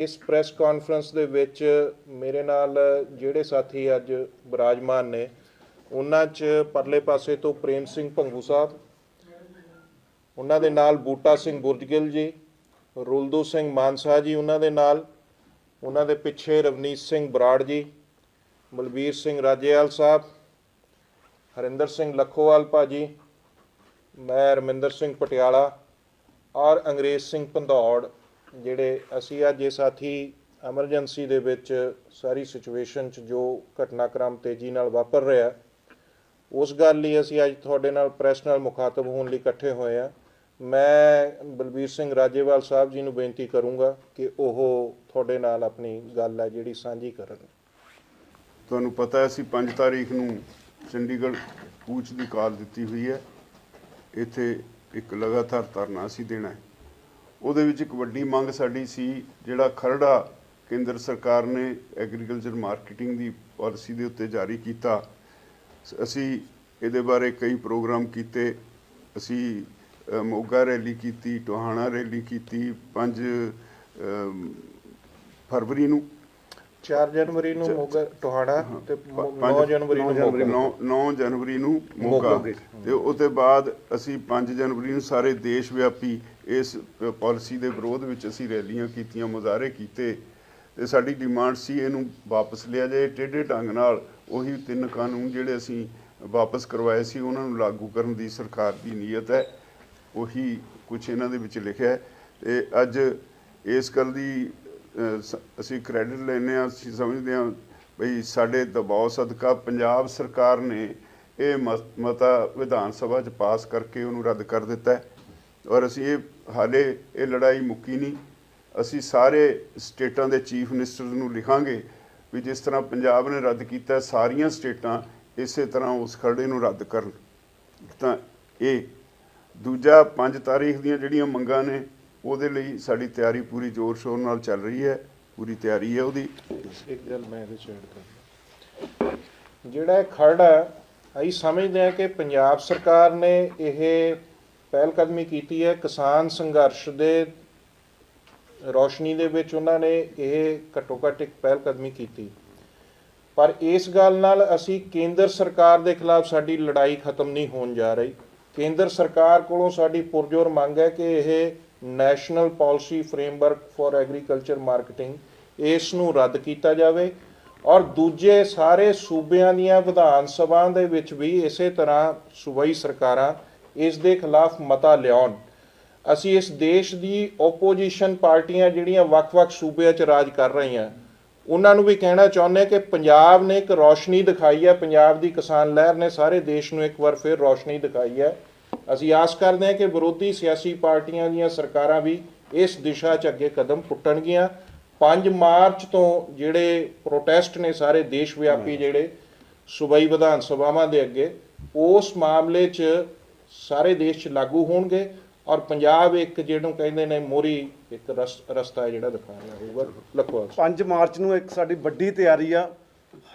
ਇਸ press conference ਦੇ ਵਿੱਚ ਮੇਰੇ ਨਾਲ ਜਿਹੜੇ ਸਾਥੀ ਅੱਜ ਬਿਰਾਜਮਾਨ ਨੇ, ਉਹਨਾਂ 'ਚ ਪਰਲੇ ਪਾਸੇ ਤੋਂ ਪ੍ਰੇਮ ਸਿੰਘ ਭੰਗੂ ਸਾਹਿਬ, ਉਹਨਾਂ ਦੇ ਨਾਲ ਬੂਟਾ ਸਿੰਘ ਬੁਰਜਗਿੱਲ ਜੀ, ਰੁਲਦੂ ਸਿੰਘ ਮਾਨਸਾ ਜੀ ਉਹਨਾਂ ਦੇ ਨਾਲ, ਉਹਨਾਂ ਦੇ ਪਿੱਛੇ ਰਵਨੀਤ ਸਿੰਘ ਬਰਾੜ ਜੀ, ਬਲਬੀਰ ਸਿੰਘ ਰਾਜੇਵਾਲ ਸਾਹਿਬ, ਹਰਿੰਦਰ ਸਿੰਘ ਲੱਖੋਵਾਲ ਭਾਜੀ, ਮੈਂ ਰਮਿੰਦਰ ਸਿੰਘ ਪਟਿਆਲਾ ਔਰ ਅੰਗਰੇਜ਼ ਸਿੰਘ ਪੰਧੌੜ। ਜਿਹੜੇ ਅਸੀਂ ਅੱਜ ਇਹ ਸਾਥੀ ਐਮਰਜੈਂਸੀ ਦੇ ਵਿੱਚ ਸਾਰੀ ਸਿਚੁਏਸ਼ਨ 'ਚ ਜੋ ਘਟਨਾਕ੍ਰਮ ਤੇਜ਼ੀ ਨਾਲ ਵਾਪਰ ਰਿਹਾ, ਉਸ ਗੱਲ ਲਈ ਅਸੀਂ ਅੱਜ ਤੁਹਾਡੇ ਨਾਲ ਪ੍ਰੈਸ ਨਾਲ ਮੁਖਾਤਬ ਹੋਣ ਲਈ ਇਕੱਠੇ ਹੋਏ ਆ ਮੈਂ ਬਲਬੀਰ ਸਿੰਘ ਰਾਜੇਵਾਲ ਸਾਹਿਬ ਜੀ ਨੂੰ ਬੇਨਤੀ ਕਰੂੰਗਾ ਕਿ ਉਹ ਤੁਹਾਡੇ ਨਾਲ ਆਪਣੀ ਗੱਲ ਹੈ ਜਿਹੜੀ ਸਾਂਝੀ ਕਰਨ। ਤੁਹਾਨੂੰ ਪਤਾ ਹੈ ਅਸੀਂ 5 ਤਾਰੀਖ ਨੂੰ ਚੰਡੀਗੜ੍ਹ ਕੂਚ ਦੀ ਕਾਲ ਦਿੱਤੀ ਹੋਈ ਹੈ। ਇੱਥੇ ਇੱਕ ਲਗਾਤਾਰ ਧਰਨਾ ਅਸੀਂ ਦੇਣਾ ਹੈ। ਉਹਦੇ ਵਿੱਚ ਇੱਕ ਵੱਡੀ ਮੰਗ ਸਾਡੀ ਸੀ ਜਿਹੜਾ ਖਰੜਾ ਕੇਂਦਰ ਸਰਕਾਰ ਨੇ ਐਗਰੀਕਲਚਰ ਮਾਰਕੀਟਿੰਗ ਦੀ ਪਾਲਿਸੀ ਦੇ ਉੱਤੇ ਜਾਰੀ ਕੀਤਾ। ਅਸੀਂ ਇਹਦੇ ਬਾਰੇ ਕਈ ਪ੍ਰੋਗਰਾਮ ਕੀਤੇ। ਅਸੀਂ ਮੋਗਾ ਰੈਲੀ ਕੀਤੀ ਟੋਹਾਣਾ ਰੈਲੀ ਕੀਤੀ 5 ਫਰਵਰੀ ਨੂੰ। 4 ਜਨਵਰੀ ਨੂੰ ਮੋਗਾ ਟੋਹਾਣਾ ਤੇ ਪੰਜ- 9 ਜਨਵਰੀ ਨੂੰ ਮੋਗਾ। 9 ਜਨਵਰੀ ਨੂੰ ਮੋਗਾ ਮੋਗਾ। ਤੇ ਉਹਦੇ ਬਾਅਦ ਅਸੀਂ 5 ਜਨਵਰੀ ਨੂੰ ਸਾਰੇ ਦੇਸ਼ ਵਿਆਪੀ ਇਸ ਪਾਲਿਸੀ ਦੇ ਵਿਰੋਧ ਵਿੱਚ ਅਸੀਂ ਰੈਲੀਆਂ ਕੀਤੀਆਂ, ਮੁਜ਼ਾਹਰੇ ਕੀਤੇ ਤੇ ਸਾਡੀ ਡਿਮਾਂਡ ਸੀ ਇਹਨੂੰ ਵਾਪਸ ਲਿਆ ਜਾਏ। ਟੇਢੇ ਢੰਗ ਨਾਲ ਉਹੀ ਤਿੰਨ ਕਾਨੂੰਨ ਜਿਹੜੇ ਅਸੀਂ ਵਾਪਸ ਕਰਵਾਏ ਸੀ, ਉਹਨਾਂ ਨੂੰ ਲਾਗੂ ਕਰਨ ਦੀ ਸਰਕਾਰ ਦੀ ਨੀਅਤ ਹੈ। ਉਹੀ ਕੁਝ ਇਹਨਾਂ ਦੇ ਵਿੱਚ ਲਿਖਿਆ ਹੈ। ਤੇ ਅੱਜ ਇਸ ਗੱਲ ਦੀ ਸ- ਅਸੀਂ ਕ੍ਰੈਡਿਟ ਲੈਂਦੇ ਹਾਂ, ਅਸੀਂ ਸਮਝਦੇ ਹਾਂ ਬਈ ਸਾਡੇ ਦਬਾਅ ਸਦਕਾ ਪੰਜਾਬ ਸਰਕਾਰ ਨੇ ਇਹ ਮਤਾ ਵਿਧਾਨ ਸਭਾ 'ਚ ਪਾਸ ਕਰਕੇ ਉਹਨੂੰ ਰੱਦ ਕਰ ਦਿੱਤਾ ਹੈ। ਔਰ ਅਸੀਂ ਇਹ ਹਾਲੇ ਇਹ ਲੜਾਈ ਮੁੱਕੀ ਨਹੀਂ। ਅਸੀਂ ਸਾਰੇ ਸਟੇਟਾਂ ਦੇ ਚੀਫ ਮਿਨਿਸਟਰ ਨੂੰ ਲਿਖਾਂਗੇ ਵੀ ਜਿਸ ਤਰ੍ਹਾਂ ਪੰਜਾਬ ਨੇ ਰੱਦ ਕੀਤਾ ਸਾਰੀਆਂ ਸਟੇਟਾਂ ਇਸੇ ਤਰ੍ਹਾਂ ਉਸ ਖਰੜੇ ਨੂੰ ਰੱਦ ਕਰਨ। ਤਾਂ ਇਹ ਦੂਜਾ 5 ਤਾਰੀਖ ਦੀਆਂ ਜਿਹੜੀਆਂ ਮੰਗਾਂ ਨੇ ਉਹਦੇ ਲਈ ਸਾਡੀ ਤਿਆਰੀ ਪੂਰੀ ਜ਼ੋਰ ਸ਼ੋਰ ਨਾਲ ਚੱਲ ਰਹੀ ਹੈ। ਪੂਰੀ ਤਿਆਰੀ ਹੈ ਉਹਦੀ। ਇੱਕ ਗੱਲ ਮੈਂ ਇਹਦੇ ਚ ਐਡ ਕਰਦਾ। ਜਿਹੜਾ ਇਹ ਖਰੜਾ ਹੈ, ਅਸੀਂ ਸਮਝਦੇ ਹਾਂ ਕਿ ਪੰਜਾਬ ਸਰਕਾਰ ਨੇ ਇਹ ਪਹਿਲ ਕਦਮੀ ਕੀਤੀ ਹੈ। ਕਿਸਾਨ ਸੰਘਰਸ਼ ਦੇ ਰੋਸ਼ਨੀ ਦੇ ਵਿੱਚ ਉਹਨਾਂ ਨੇ ਇਹ ਘੱਟੋ ਘੱਟ ਇੱਕ ਪਹਿਲ ਕਦਮੀ ਕੀਤੀ। ਪਰ ਇਸ ਗੱਲ ਨਾਲ ਅਸੀਂ ਕੇਂਦਰ ਸਰਕਾਰ ਦੇ ਖਿਲਾਫ ਸਾਡੀ ਲੜਾਈ ਖਤਮ ਨਹੀਂ ਹੋਣ ਜਾ ਰਹੀ। ਕੇਂਦਰ ਸਰਕਾਰ ਕੋਲੋਂ ਸਾਡੀ ਪੁਰਜੋਰ ਮੰਗ ਹੈ ਕਿ ਇਹ national policy framework for agriculture marketing ਇਸ ਨੂੰ ਰੱਦ ਕੀਤਾ ਜਾਵੇ ਔਰ ਦੂਜੇ ਸਾਰੇ ਸੂਬਿਆਂ ਦੀਆਂ ਵਿਧਾਨ ਸਭਾ ਦੇ ਵਿੱਚ ਵੀ ਇਸੇ ਤਰ੍ਹਾਂ ਸੂਬਾਈ ਸਰਕਾਰਾਂ ਇਸ ਦੇ ਖਿਲਾਫ ਮਤਾ ਲਿਆਉਣ। ਅਸੀਂ ਇਸ ਦੇਸ਼ ਦੀ ਓਪੋਜੀਸ਼ਨ ਪਾਰਟੀਆਂ ਜਿਹੜੀਆਂ ਵੱਖ-ਵੱਖ ਸੂਬਿਆਂ 'ਚ ਰਾਜ ਕਰ ਰਹੀਆਂ, ਉਹਨਾਂ ਨੂੰ ਵੀ ਕਹਿਣਾ ਚਾਹੁੰਦੇ ਕਿ ਪੰਜਾਬ ਨੇ ਇੱਕ ਰੌਸ਼ਨੀ ਦਿਖਾਈ ਹੈ। ਪੰਜਾਬ ਦੀ ਕਿਸਾਨ ਲਹਿਰ ਨੇ ਸਾਰੇ ਦੇਸ਼ ਨੂੰ ਇੱਕ ਵਾਰ ਫਿਰ ਰੌਸ਼ਨੀ ਦਿਖਾਈ ਹੈ। ਅਸੀਂ ਆਸ ਕਰਦੇ ਹਾਂ ਕਿ ਵਿਰੋਧੀ ਸਿਆਸੀ ਪਾਰਟੀਆਂ ਦੀਆਂ ਸਰਕਾਰਾਂ ਵੀ ਇਸ ਦਿਸ਼ਾ 'ਚ ਅੱਗੇ ਕਦਮ ਪੁੱਟਣਗੀਆਂ। 5 ਮਾਰਚ ਤੋਂ ਜਿਹੜੇ ਪ੍ਰੋਟੈਸਟ ਨੇ ਸਾਰੇ ਦੇਸ਼ ਵਿਆਪੀ ਜਿਹੜੇ ਸੂਬਾਈ ਵਿਧਾਨ ਸਭਾਵਾਂ ਦੇ ਅੱਗੇ, ਉਸ ਮਾਮਲੇ 'ਚ ਸਾਰੇ ਦੇਸ਼ 'ਚ ਲਾਗੂ ਹੋਣਗੇ ਔਰ ਪੰਜਾਬ ਇੱਕ ਜਿਹਨੂੰ ਕਹਿੰਦੇ ਨੇ ਮੋਰੀ ਇੱਕ ਰਸ- ਰਸਤਾ ਹੈ ਜਿਹੜਾ ਦਿਖਾ ਰਿਹਾ ਹੋਊਗਾ, ਲਖਵਾਲ 5 ਮਾਰਚ ਨੂੰ ਇੱਕ ਸਾਡੀ ਵੱਡੀ ਤਿਆਰੀ ਆ।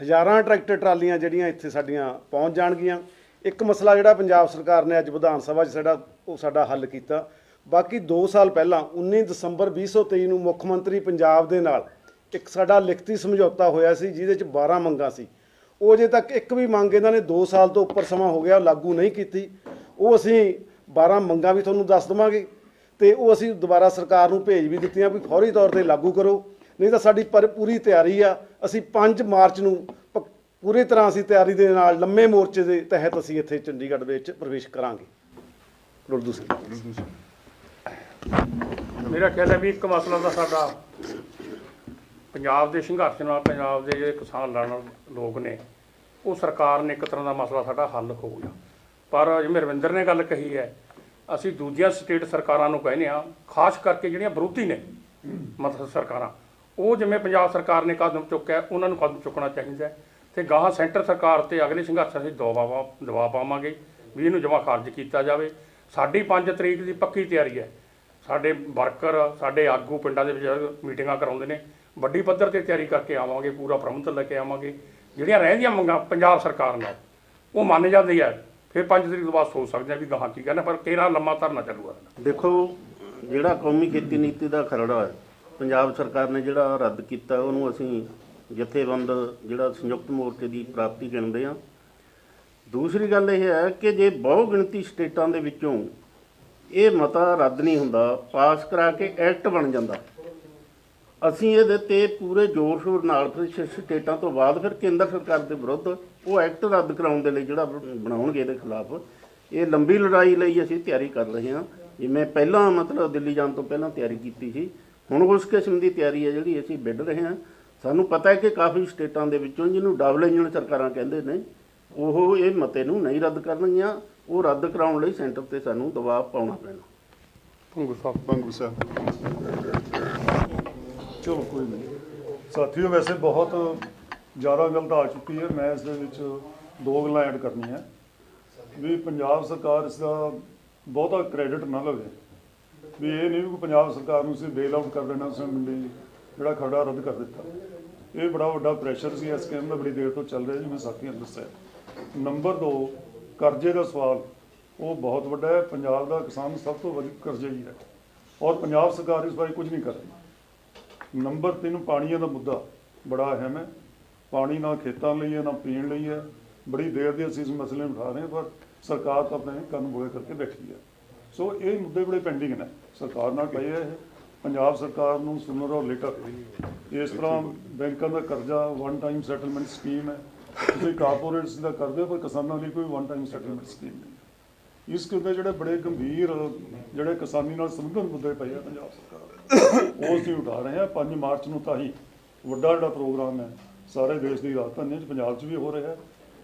ਹਜ਼ਾਰਾਂ ਟਰੈਕਟਰ ਟਰਾਲੀਆਂ ਜਿਹੜੀਆਂ ਇੱਥੇ ਸਾਡੀਆਂ ਪਹੁੰਚ ਜਾਣਗੀਆਂ। ਇੱਕ ਮਸਲਾ ਜਿਹੜਾ ਪੰਜਾਬ ਸਰਕਾਰ ਨੇ ਅੱਜ ਵਿਧਾਨ ਸਭਾ 'ਚ ਸਾਡਾ, ਉਹ ਸਾਡਾ ਹੱਲ ਕੀਤਾ। ਬਾਕੀ 2 ਸਾਲ ਪਹਿਲਾਂ 19 ਦਸੰਬਰ 2023 ਨੂੰ ਮੁੱਖ ਮੰਤਰੀ ਪੰਜਾਬ ਦੇ ਨਾਲ ਇੱਕ ਸਾਡਾ ਲਿਖਤੀ ਸਮਝੌਤਾ ਹੋਇਆ ਸੀ, ਜਿਹਦੇ 'ਚ 12 ਮੰਗਾਂ ਸੀ। ਉਹ ਅਜੇ ਤੱਕ ਇੱਕ ਵੀ ਮੰਗ ਇਹਨਾਂ ਨੇ 2 ਸਾਲ ਤੋਂ ਉੱਪਰ ਸਮਾਂ ਹੋ ਗਿਆ, ਲਾਗੂ ਨਹੀਂ ਕੀਤੀ। ਉਹ ਅਸੀਂ 12 ਮੰਗਾਂ ਵੀ ਤੁਹਾਨੂੰ ਦੱਸ ਦਵਾਂਗੇ ਤੇ ਉਹ ਅਸੀਂ ਦੁਬਾਰਾ ਸਰਕਾਰ ਨੂੰ ਭੇਜ ਵੀ ਦਿੱਤੀਆਂ ਵੀ ਫੌਰੀ ਤੌਰ ਤੇ ਲਾਗੂ ਕਰੋ। ਨਹੀਂ ਤਾਂ ਸਾਡੀ ਪਰ, ਪੂਰੀ ਤਿਆਰੀ ਆ। ਅਸੀਂ 5 ਮਾਰਚ ਨੂੰ ਪ- ਪੂਰੀ ਤਰ੍ਹਾਂ ਅਸੀਂ ਤਿਆਰੀ ਦੇ ਨਾਲ ਲੰਮੇ ਮੋਰਚੇ ਦੇ ਤਹਿਤ ਅਸੀਂ ਇੱਥੇ ਚੰਡੀਗੜ੍ਹ ਵਿੱਚ ਪ੍ਰਵੇਸ਼ ਕਰਾਂਗੇ। ਰੁਲਦੂ ਸਿੰਘ। ਮੇਰਾ ਖਿਆਲ ਹੈ ਵੀ ਇੱਕ ਮਸਲਾ ਦਾ ਸਾਡਾ ਪੰਜਾਬ ਦੇ ਸੰਘਰਸ਼ ਨਾਲ, ਪੰਜਾਬ ਦੇ ਜਿਹੜੇ ਕਿਸਾਨ ਲੜਨ ਲੋਕ ਨੇ, ਉਹ ਸਰਕਾਰ ਨੇ ਇੱਕ ਤਰ੍ਹਾਂ ਦਾ ਮਸਲਾ ਸਾਡਾ ਹੱਲ ਹੋ ਗਿਆ ਪਰ ਜਿਵੇਂ ਰਵਿੰਦਰ ਨੇ ਗੱਲ ਕਹੀ ਹੈ, ਅਸੀਂ ਦੂਜੀਆਂ ਸਟੇਟ ਸਰਕਾਰਾਂ ਨੂੰ ਕਹਿੰਦੇ ਆ ਖਾਸ ਕਰਕੇ ਜਿਹੜੀਆਂ ਵਿਰੋਧੀ ਨੇ ਮਤਲਬ ਸਰਕਾਰਾਂ, ਉਹ ਜਿਵੇਂ ਪੰਜਾਬ ਸਰਕਾਰ ਨੇ ਕਦਮ ਚੁੱਕਿਆ, ਉਹਨਾਂ ਨੂੰ ਕਦਮ ਚੁੱਕਣਾ ਚਾਹੀਦਾ ਹੈ ਤੇ ਗਾਹਾਂ ਸੈਂਟਰ ਸਰਕਾਰ ਤੇ ਅਗਲੇ ਸੰਘਰਸ਼ ਅਸੀਂ ਦਬਾਅ ਦਬਾਅ ਪਾਵਾਂਗੇ ਵੀ ਇਹਨੂੰ ਜਮਾ ਖਾਰਜ ਕੀਤਾ ਜਾਵੇ। ਸਾਡੀ 5 ਤਰੀਕ ਦੀ ਪੱਕੀ ਤਿਆਰੀ ਹੈ। ਸਾਡੇ ਵਰਕਰ, ਸਾਡੇ ਆਗੂ ਪਿੰਡਾਂ ਦੇ ਵਿੱਚ ਮੀਟਿੰਗਾਂ ਕਰਾਉਂਦੇ ਨੇ। ਵੱਡੀ ਪੱਧਰ ਤੇ ਤਿਆਰੀ ਕਰਕੇ ਆਵਾਂਗੇ, ਪੂਰਾ ਪ੍ਰਬੰਧ ਲੈ ਕੇ ਆਵਾਂਗੇ। ਜਿਹੜੀਆਂ ਰਹਿੰਦੀਆਂ ਮੰਗਾਂ ਪੰਜਾਬ ਸਰਕਾਰ ਨਾਲ, ਉਹ ਮੰਨ ਜਾਂਦੀ ਹੈ। ਫਿਰ 5 ਤਰੀਕ ਤੋਂ ਬਾਅਦ ਸੋਚ ਸਕਦੇ ਆ ਵੀ ਗਾਹਾਂ ਕੀ ਕਰਨਾ, ਪਰ ਕਿਹੜਾ ਲੰਮਾ ਧਰਨਾ ਚੱਲੂਗਾ। ਦੇਖੋ, ਜਿਹੜਾ ਕੌਮੀ ਖੇਤੀ ਨੀਤੀ ਦਾ ਖਰੜਾ ਹੈ, ਪੰਜਾਬ ਸਰਕਾਰ ਨੇ ਜਿਹੜਾ ਰੱਦ ਕੀਤਾ, ਉਹਨੂੰ ਅਸੀਂ ਜਥੇਬੰਦ ਜਿਹੜਾ ਸੰਯੁਕਤ ਮੋਰਚੇ ਦੀ ਪ੍ਰਾਪਤੀ ਗਿਣਦੇ ਹਾਂ। ਦੂਸਰੀ ਗੱਲ ਇਹ ਹੈ ਕਿ ਜੇ ਬਹੁ ਗਿਣਤੀ ਸਟੇਟਾਂ ਦੇ ਵਿੱਚੋਂ ਇਹ ਮਤਾ ਰੱਦ ਨਹੀਂ ਹੁੰਦਾ, ਪਾਸ ਕਰਾ ਕੇ ਐਕਟ ਬਣ ਜਾਂਦਾ, ਅਸੀਂ ਇਹਦੇ ਤੇ ਪੂਰੇ ਜ਼ੋਰ ਸ਼ੋਰ ਨਾਲ ਫਿਰ ਸਟੇਟਾਂ ਤੋਂ ਬਾਅਦ ਫਿਰ ਕੇਂਦਰ ਸਰਕਾਰ ਦੇ ਵਿਰੁੱਧ ਉਹ ਐਕਟ ਰੱਦ ਕਰਾਉਣ ਦੇ ਲਈ ਜਿਹੜਾ ਬਣਾਉਣਗੇ ਇਹਦੇ ਖਿਲਾਫ ਇਹ ਲੰਬੀ ਲੜਾਈ ਲਈ ਅਸੀਂ ਤਿਆਰੀ ਕਰ ਰਹੇ ਹਾਂ। ਜਿਵੇਂ ਪਹਿਲਾਂ ਮਤਲਬ ਦਿੱਲੀ ਜਾਣ ਤੋਂ ਪਹਿਲਾਂ ਤਿਆਰੀ ਕੀਤੀ ਸੀ। ਹੁਣ ਉਸ ਕਿਸਮ ਦੀ ਤਿਆਰੀ ਹੈ ਜਿਹੜੀ ਅਸੀਂ ਵਿੱਢ ਰਹੇ ਹਾਂ। ਸਾਨੂੰ ਪਤਾ ਹੈ ਕਿ ਕਾਫੀ ਸਟੇਟਾਂ ਦੇ ਵਿੱਚੋਂ ਜਿਹਨੂੰ ਡਬਲ ਇੰਜਨ ਸਰਕਾਰਾਂ ਕਹਿੰਦੇ ਨੇ ਉਹ ਇਹ ਮਤੇ ਨੂੰ ਨਹੀਂ ਰੱਦ ਕਰਨਗੀਆਂ। ਉਹ ਰੱਦ ਕਰਾਉਣ ਲਈ ਸੈਂਟਰ ਤੇ ਸਾਨੂੰ ਦਬਾਅ ਪਾਉਣਾ ਪੈਣਾ। ਭੰਗੂ ਸਾਹਿਬ। ਬੰਗੂ ਸਾਹਿਬ। ਚਲੋ ਕੋਈ ਨਹੀਂ। ਸਾਥੀਓ ਵੈਸੇ ਬਹੁਤ ਜ਼ਿਆਦਾ ਗੱਲ ਤਾਂ ਆ ਚੁੱਕੀ ਹੈ। ਮੈਂ ਇਸ ਦੇ ਵਿੱਚ ਦੋ ਗੱਲਾਂ ਐਡ ਕਰਨੀਆਂ। ਵੀ ਪੰਜਾਬ ਸਰਕਾਰ ਇਸ ਦਾ ਬਹੁਤਾ ਕ੍ਰੈਡਿਟ ਨਾ ਲਵੇ। ਵੀ ਇਹ ਨਹੀਂ ਵੀ ਪੰਜਾਬ ਸਰਕਾਰ ਨੂੰ ਅਸੀਂ ਬੇਲ ਆਊਟ ਕਰ ਦੇਣਾ ਉਸ ਮੰਡੀ ਜਿਹੜਾ ਖਰੜਾ ਰੱਦ ਕਰ ਦਿੱਤਾ। ਇਹ ਬੜਾ ਵੱਡਾ ਪ੍ਰੈਸ਼ਰ ਸੀ। ਇਸ ਸਕੀਮ ਦਾ ਬੜੀ ਦੇਰ ਤੋਂ ਚੱਲ ਰਿਹਾ ਜੀ, ਮੈਂ ਸਾਥੀਆਂ ਨੇ ਦੱਸਿਆ। ਨੰਬਰ 2 ਕਰਜ਼ੇ ਦਾ ਸਵਾਲ। ਉਹ ਬਹੁਤ ਵੱਡਾ ਹੈ। ਪੰਜਾਬ ਦਾ ਕਿਸਾਨ ਸਭ ਤੋਂ ਵੱਧ ਕਰਜ਼ਈ ਹੈ ਔਰ ਪੰਜਾਬ ਸਰਕਾਰ ਇਸ ਬਾਰੇ ਕੁਝ ਨਹੀਂ ਕਰ ਰਹੀ। ਨੰਬਰ 3 ਪਾਣੀਆਂ ਦਾ ਮੁੱਦਾ ਬੜਾ ਅਹਿਮ ਹੈ। ਪਾਣੀ ਨਾ ਖੇਤਾਂ ਲਈ ਹੈ ਨਾ ਪੀਣ ਲਈ ਹੈ। ਬੜੀ ਦੇਰ ਦੇ ਅਸੀਂ ਇਸ ਮਸਲੇ ਨੂੰ ਉਠਾ ਰਹੇ ਹਾਂ ਪਰ ਸਰਕਾਰ ਤਾਂ ਆਪਣੇ ਕੰਨ ਬੋਲੇ ਕਰਕੇ ਬੈਠੀ ਹੈ। ਸੋ ਇਹ ਮੁੱਦੇ ਬੜੇ ਪੈਂਡਿੰਗ ਨੇ। ਸਰਕਾਰ ਨਾਲ ਪਏ ਹੈ। ਇਹ ਪੰਜਾਬ ਸਰਕਾਰ ਨੂੰ ਸੁਨਰ ਔਰ ਲੇਟਰ ਇਸ ਤਰ੍ਹਾਂ ਬੈਂਕਾਂ ਦਾ ਕਰਜ਼ਾ ਵਨ ਟਾਈਮ ਸੈਟਲਮੈਂਟ ਸਕੀਮ ਹੈ। ਤੁਸੀਂ ਕਾਰਪੋਰੇਟਸ ਦਾ ਕਰਦੇ ਹੋ ਪਰ ਕਿਸਾਨਾਂ ਲਈ ਕੋਈ ਵਨ ਟਾਈਮ ਸੈਟਲਮੈਂਟ ਸਕੀਮ ਨਹੀਂ ਇਸ ਕਿਉਂਕਿ ਜਿਹੜੇ ਬੜੇ ਗੰਭੀਰ ਜਿਹੜੇ ਕਿਸਾਨੀ ਨਾਲ ਸੰਬੰਧਿਤ ਮੁੱਦੇ ਪਏ ਆ ਪੰਜਾਬ ਸਰਕਾਰ ਦੇ, ਉਹ ਅਸੀਂ ਉਠਾ ਰਹੇ ਹਾਂ। 5 ਮਾਰਚ ਨੂੰ ਤਾਂ ਹੀ ਵੱਡਾ ਜਿਹੜਾ ਪ੍ਰੋਗਰਾਮ ਹੈ ਸਾਰੇ ਦੇਸ਼ ਦੀ ਰਾਜਧਾਨੀ 'ਚ ਪੰਜਾਬ 'ਚ ਵੀ ਹੋ ਰਿਹਾ ਹੈ।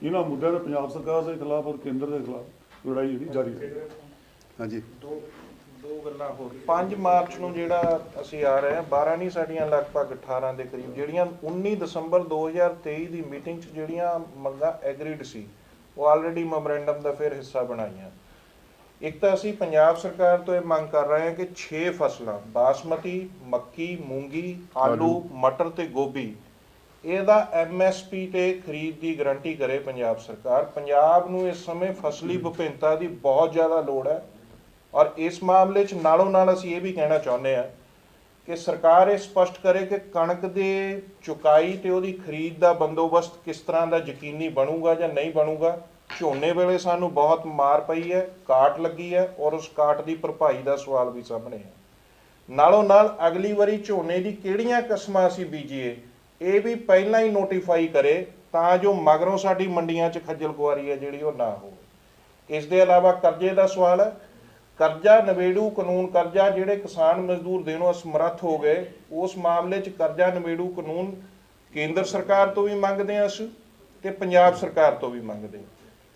ਇਹਨਾਂ ਮੁੱਦਿਆਂ ਦਾ ਪੰਜਾਬ ਸਰਕਾਰ ਦੇ ਖਿਲਾਫ ਔਰ ਕੇਂਦਰ ਦੇ ਖਿਲਾਫ ਲੜਾਈ ਜਿਹੜੀ ਜਾਰੀ ਹੈ। ਹਾਂਜੀ। ਦੋ ਦੋ ਗੱਲਾਂ ਹੋਰ 5 ਮਾਰਚ ਨੂੰ ਜਿਹੜਾ ਅਸੀਂ ਆ ਰਹੇ ਹਾਂ 12 ਨਹੀਂ ਸਾਡੀਆਂ ਲਗਭਗ 18 ਦੇ ਕਰੀਬ ਜਿਹੜੀਆਂ 19 ਦਸੰਬਰ 2023 ਦੀ ਮੀਟਿੰਗ 'ਚ ਜਿਹੜੀਆਂ ਮੰਗਾਂ ਐਗਰੀਡ ਸੀ ਉਹ ਆਲਰੇਡੀ ਮੈਮੋਰੈਂਡਮ ਦਾ ਫਿਰ ਹਿੱਸਾ ਬਣਾਈਆਂ। ਇੱਕ ਤਾਂ ਅਸੀਂ ਪੰਜਾਬ ਸਰਕਾਰ ਤੋਂ ਇਹ ਮੰਗ ਕਰ ਰਹੇ ਹਾਂ ਕਿ 6 ਫਸਲਾਂ ਬਾਸਮਤੀ ਮੱਕੀ ਮੂੰਗੀ ਆਲੂ। ਮਟਰ ਤੇ ਗੋਭੀ ਇਹਦਾ ਐਮਐਸਪੀ ਤੇ ਖਰੀਦ ਦੀ ਗਾਰੰਟੀ ਕਰੇ ਪੰਜਾਬ ਸਰਕਾਰ। ਪੰਜਾਬ ਨੂੰ ਇਸ ਸਮੇਂ ਫਸਲੀ ਵਿਭਿੰਨਤਾ ਦੀ ਬਹੁਤ ਜ਼ਿਆਦਾ ਲੋੜ ਹੈ ਔਰ ਇਸ ਮਾਮਲੇ 'ਚ ਨਾਲੋਂ ਨਾਲ ਅਸੀਂ ਇਹ ਵੀ ਕਹਿਣਾ ਚਾਹੁੰਦੇ ਹਾਂ ਕਿ ਸਰਕਾਰ ਇਹ ਸਪਸ਼ਟ ਕਰੇ ਕਿ ਕਣਕ ਦੇ ਚੁਕਾਈ ਤੇ ਉਹਦੀ ਖਰੀਦ ਦਾ ਬੰਦੋਬਸਤ ਕਿਸ ਤਰ੍ਹਾਂ ਦਾ ਯਕੀਨੀ ਬਣੂਗਾ ਜਾਂ ਨਹੀਂ ਬਣੂਗਾ ਝੋਨੇ ਵੇਲੇ ਸਾਨੂੰ ਬਹੁਤ ਮਾਰ ਪਈ ਹੈ ਕਾਟ ਲੱਗੀ ਹੈ ਔਰ ਉਸ ਕਾਟ ਦੀ ਭਰਪਾਈ ਦਾ ਸਵਾਲ ਵੀ ਸਾਹਮਣੇ ਹੈ ਨਾਲੋਂ ਨਾਲ ਅਗਲੀ ਵਾਰੀ ਝੋਨੇ ਦੀ ਕਿਹੜੀਆਂ ਕਿਸਮਾਂ ਅਸੀਂ ਬੀਜੀਏ ਇਹ ਵੀ ਪਹਿਲਾਂ ਹੀ ਨੋਟੀਫਾਈ ਕਰੇ ਤਾਂ ਜੋ ਮਗਰੋਂ ਸਾਡੀ ਮੰਡੀਆਂ 'ਚ ਖੱਜਲ ਖੁਆਰੀ ਹੈ ਜਿਹੜੀ ਉਹ ਨਾ ਹੋਵੇ। ਇਸ ਦੇ ਇਲਾਵਾ ਕਰਜ਼ੇ ਦਾ ਸਵਾਲ ਹੈ। ਕਰਜ਼ਾ ਨਵੇੜੂ ਕਾਨੂੰਨ, ਕਰਜ਼ਾ ਜਿਹੜੇ ਕਿਸਾਨ ਮਜ਼ਦੂਰ ਦੇਣੋਂ ਅਸਮਰੱਥ ਹੋ ਗਏ, ਉਸ ਮਾਮਲੇ 'ਚ ਕਰਜ਼ਾ ਨਵੇੜੂ ਕਾਨੂੰਨ ਕੇਂਦਰ ਸਰਕਾਰ ਤੋਂ ਵੀ ਮੰਗਦੇ ਹਾਂ ਅਸੀਂ ਤੇ ਪੰਜਾਬ ਸਰਕਾਰ ਤੋਂ ਵੀ ਮੰਗਦੇ ਹਾਂ।